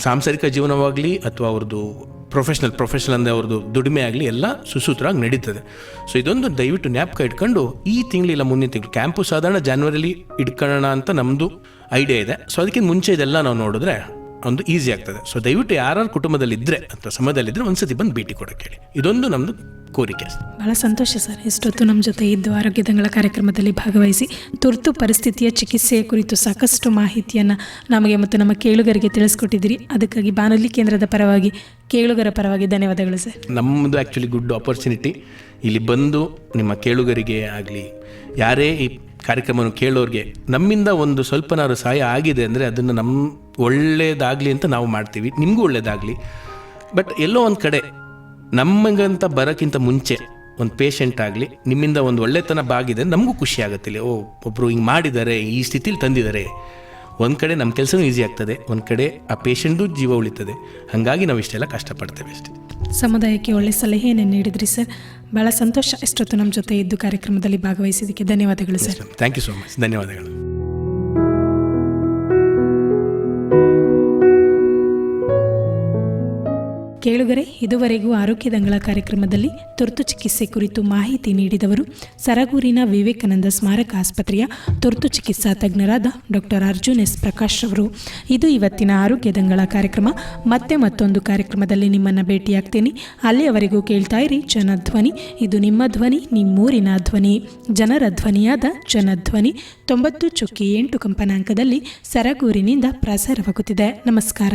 ಸಾಂಸಾರಿಕ ಜೀವನವಾಗಲಿ ಅಥವಾ ಅವ್ರದ್ದು ಪ್ರೊಫೆಷ್ನಲ್ ಪ್ರೊಫೆಷನಲ್ ಅಂದರೆ ಅವ್ರದ್ದು ದುಡಿಮೆ ಆಗಲಿ ಎಲ್ಲ ಸುಸೂತ್ರವಾಗಿ ನಡೀತದೆ. ಸೊ ಇದೊಂದು ದಯವಿಟ್ಟು ಜ್ಞಾಪಕ ಇಟ್ಕೊಂಡು ಈ ತಿಂಗಳಿಲ್ಲ ಮುಂದಿನ ತಿಂಗಳು ಕ್ಯಾಂಪು ಸಾಧಾರಣ ಜಾನ್ವರಿಲಿ ಇಟ್ಕೊಳ್ಳೋಣ ಅಂತ ನಮ್ಮದು ಐಡಿಯಾ ಇದೆ. ಸೊ ಅದಕ್ಕಿಂತ ಮುಂಚೆ ಇದೆಲ್ಲ ನಾವು ನೋಡಿದ್ರೆ ಒಂದು ಈಸಿ ಆಗ್ತದೆ. ಸೊ ದಯವಿಟ್ಟು ಯಾರು ಕುಟುಂಬದಲ್ಲಿ ಇದ್ದರೆ ಅಥವಾ ಸಮಯದಲ್ಲಿದ್ದರೆ ಒಂದ್ಸತಿ ಬಂದು ಭೇಟಿ ಕೊಡಕ್ಕೆ ಹೇಳಿ ಇದೊಂದು ನಮ್ಮದು ಕೋರಿಕೆ ಬಹಳ ಸಂತೋಷ ಸರ್. ಇಷ್ಟೊತ್ತು ನಮ್ಮ ಜೊತೆ ಇದ್ದು ಆರೋಗ್ಯ ದಂಗಳ ಕಾರ್ಯಕ್ರಮದಲ್ಲಿ ಭಾಗವಹಿಸಿ ತುರ್ತು ಪರಿಸ್ಥಿತಿಯ ಚಿಕಿತ್ಸೆಯ ಕುರಿತು ಸಾಕಷ್ಟು ಮಾಹಿತಿಯನ್ನು ನಮಗೆ ಮತ್ತು ನಮ್ಮ ಕೇಳುಗರಿಗೆ ತಿಳಿಸ್ಕೊಟ್ಟಿದ್ದೀರಿ. ಅದಕ್ಕಾಗಿ ಬಾನುಲಿ ಕೇಂದ್ರದ ಪರವಾಗಿ ಕೇಳುಗರ ಪರವಾಗಿ ಧನ್ಯವಾದಗಳು ಸರ್. ನಮ್ಮದು ಆ್ಯಕ್ಚುಲಿ ಗುಡ್ ಆಪರ್ಚುನಿಟಿ ಇಲ್ಲಿ ಬಂದು ನಿಮ್ಮ ಕೇಳುಗರಿಗೆ ಆಗಲಿ ಯಾರೇ ಈ ಕಾರ್ಯಕ್ರಮವನ್ನು ಕೇಳೋರಿಗೆ ನಮ್ಮಿಂದ ಒಂದು ಸ್ವಲ್ಪನಾದ್ರು ಸಹಾಯ ಆಗಿದೆ ಅಂದರೆ ಅದನ್ನು ನಮ್ಮ ಒಳ್ಳೆಯದಾಗಲಿ ಅಂತ ನಾವು ಮಾಡ್ತೀವಿ ನಿಮಗೂ ಒಳ್ಳೇದಾಗಲಿ. ಬಟ್ ಎಲ್ಲೋ ಒಂದು ಕಡೆ ನಮಗಂತ ಬರೋಕ್ಕಿಂತ ಮುಂಚೆ ಒಂದು ಪೇಷಂಟ್ ಆಗಲಿ ನಿಮ್ಮಿಂದ ಒಂದು ಒಳ್ಳೆತನ ಬಾಗಿದೆ ನಮಗೂ ಖುಷಿ ಆಗುತ್ತಿಲ್ಲ ಇಲ್ಲಿ. ಓ ಒಬ್ಬರು ಹಿಂಗೆ ಮಾಡಿದ್ದಾರೆ ಈ ಸ್ಥಿತಿಲಿ ತಂದಿದ್ದಾರೆ ಒಂದು ಕಡೆ ನಮ್ಮ ಕೆಲಸನೂ ಈಸಿ ಆಗ್ತದೆ ಒಂದು ಕಡೆ ಆ ಪೇಷೆಂಟು ಜೀವ ಉಳಿತದೆ. ಹಾಗಾಗಿ ನಾವು ಇಷ್ಟೆಲ್ಲ ಕಷ್ಟಪಡ್ತೇವೆ ಅಷ್ಟೇ. ಸಮುದಾಯಕ್ಕೆ ಒಳ್ಳೆ ಸಲಹೆಯನ್ನು ನೀಡಿದ್ರಿ ಸರ್. ಬಹಳ ಸಂತೋಷ ಇಷ್ಟೊತ್ತು ನಮ್ಮ ಜೊತೆ ಇದ್ದು ಕಾರ್ಯಕ್ರಮದಲ್ಲಿ ಭಾಗವಹಿಸಿದ್ದಕ್ಕೆ. ಧನ್ಯವಾದಗಳು sir. Thank you so much ಧನ್ಯವಾದಗಳು. ಕೇಳುಗರೆ, ಇದುವರೆಗೂ ಆರೋಗ್ಯ ದಂಗಳ ಕಾರ್ಯಕ್ರಮದಲ್ಲಿ ತುರ್ತು ಚಿಕಿತ್ಸೆ ಕುರಿತು ಮಾಹಿತಿ ನೀಡಿದವರು ಸರಗೂರಿನ ವಿವೇಕಾನಂದ ಸ್ಮಾರಕ ಆಸ್ಪತ್ರೆಯ ತುರ್ತು ಚಿಕಿತ್ಸಾ ತಜ್ಞರಾದ ಡಾಕ್ಟರ್ ಅರ್ಜುನ್ ಎಸ್ ಪ್ರಕಾಶ್ ಅವರು. ಇದು ಇವತ್ತಿನ ಆರೋಗ್ಯ ದಂಗಳ ಕಾರ್ಯಕ್ರಮ. ಮತ್ತೆ ಮತ್ತೊಂದು ಕಾರ್ಯಕ್ರಮದಲ್ಲಿ ನಿಮ್ಮನ್ನು ಭೇಟಿಯಾಗ್ತೇನೆ. ಅಲ್ಲಿಯವರೆಗೂ ಕೇಳ್ತಾ ಇರಿ ಜನಧ್ವನಿ ಇದು ನಿಮ್ಮ ಧ್ವನಿ, ನಿಮ್ಮೂರಿನ ಧ್ವನಿ. ಜನರ ಧ್ವನಿಯಾದ ಜನಧ್ವನಿ ತೊಂಬತ್ತು ಚುಕ್ಕಿ ಎಂಟು ಕಂಪನಾಂಕದಲ್ಲಿ ಸರಗೂರಿನಿಂದ ಪ್ರಸಾರವಾಗುತ್ತಿದೆ. ನಮಸ್ಕಾರ.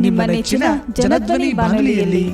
ನಿಮ್ಮ ನೆಚ್ಚಿನ ಜನಧ್ವನಿ ಬಾನುಲಿಯಲ್ಲಿ.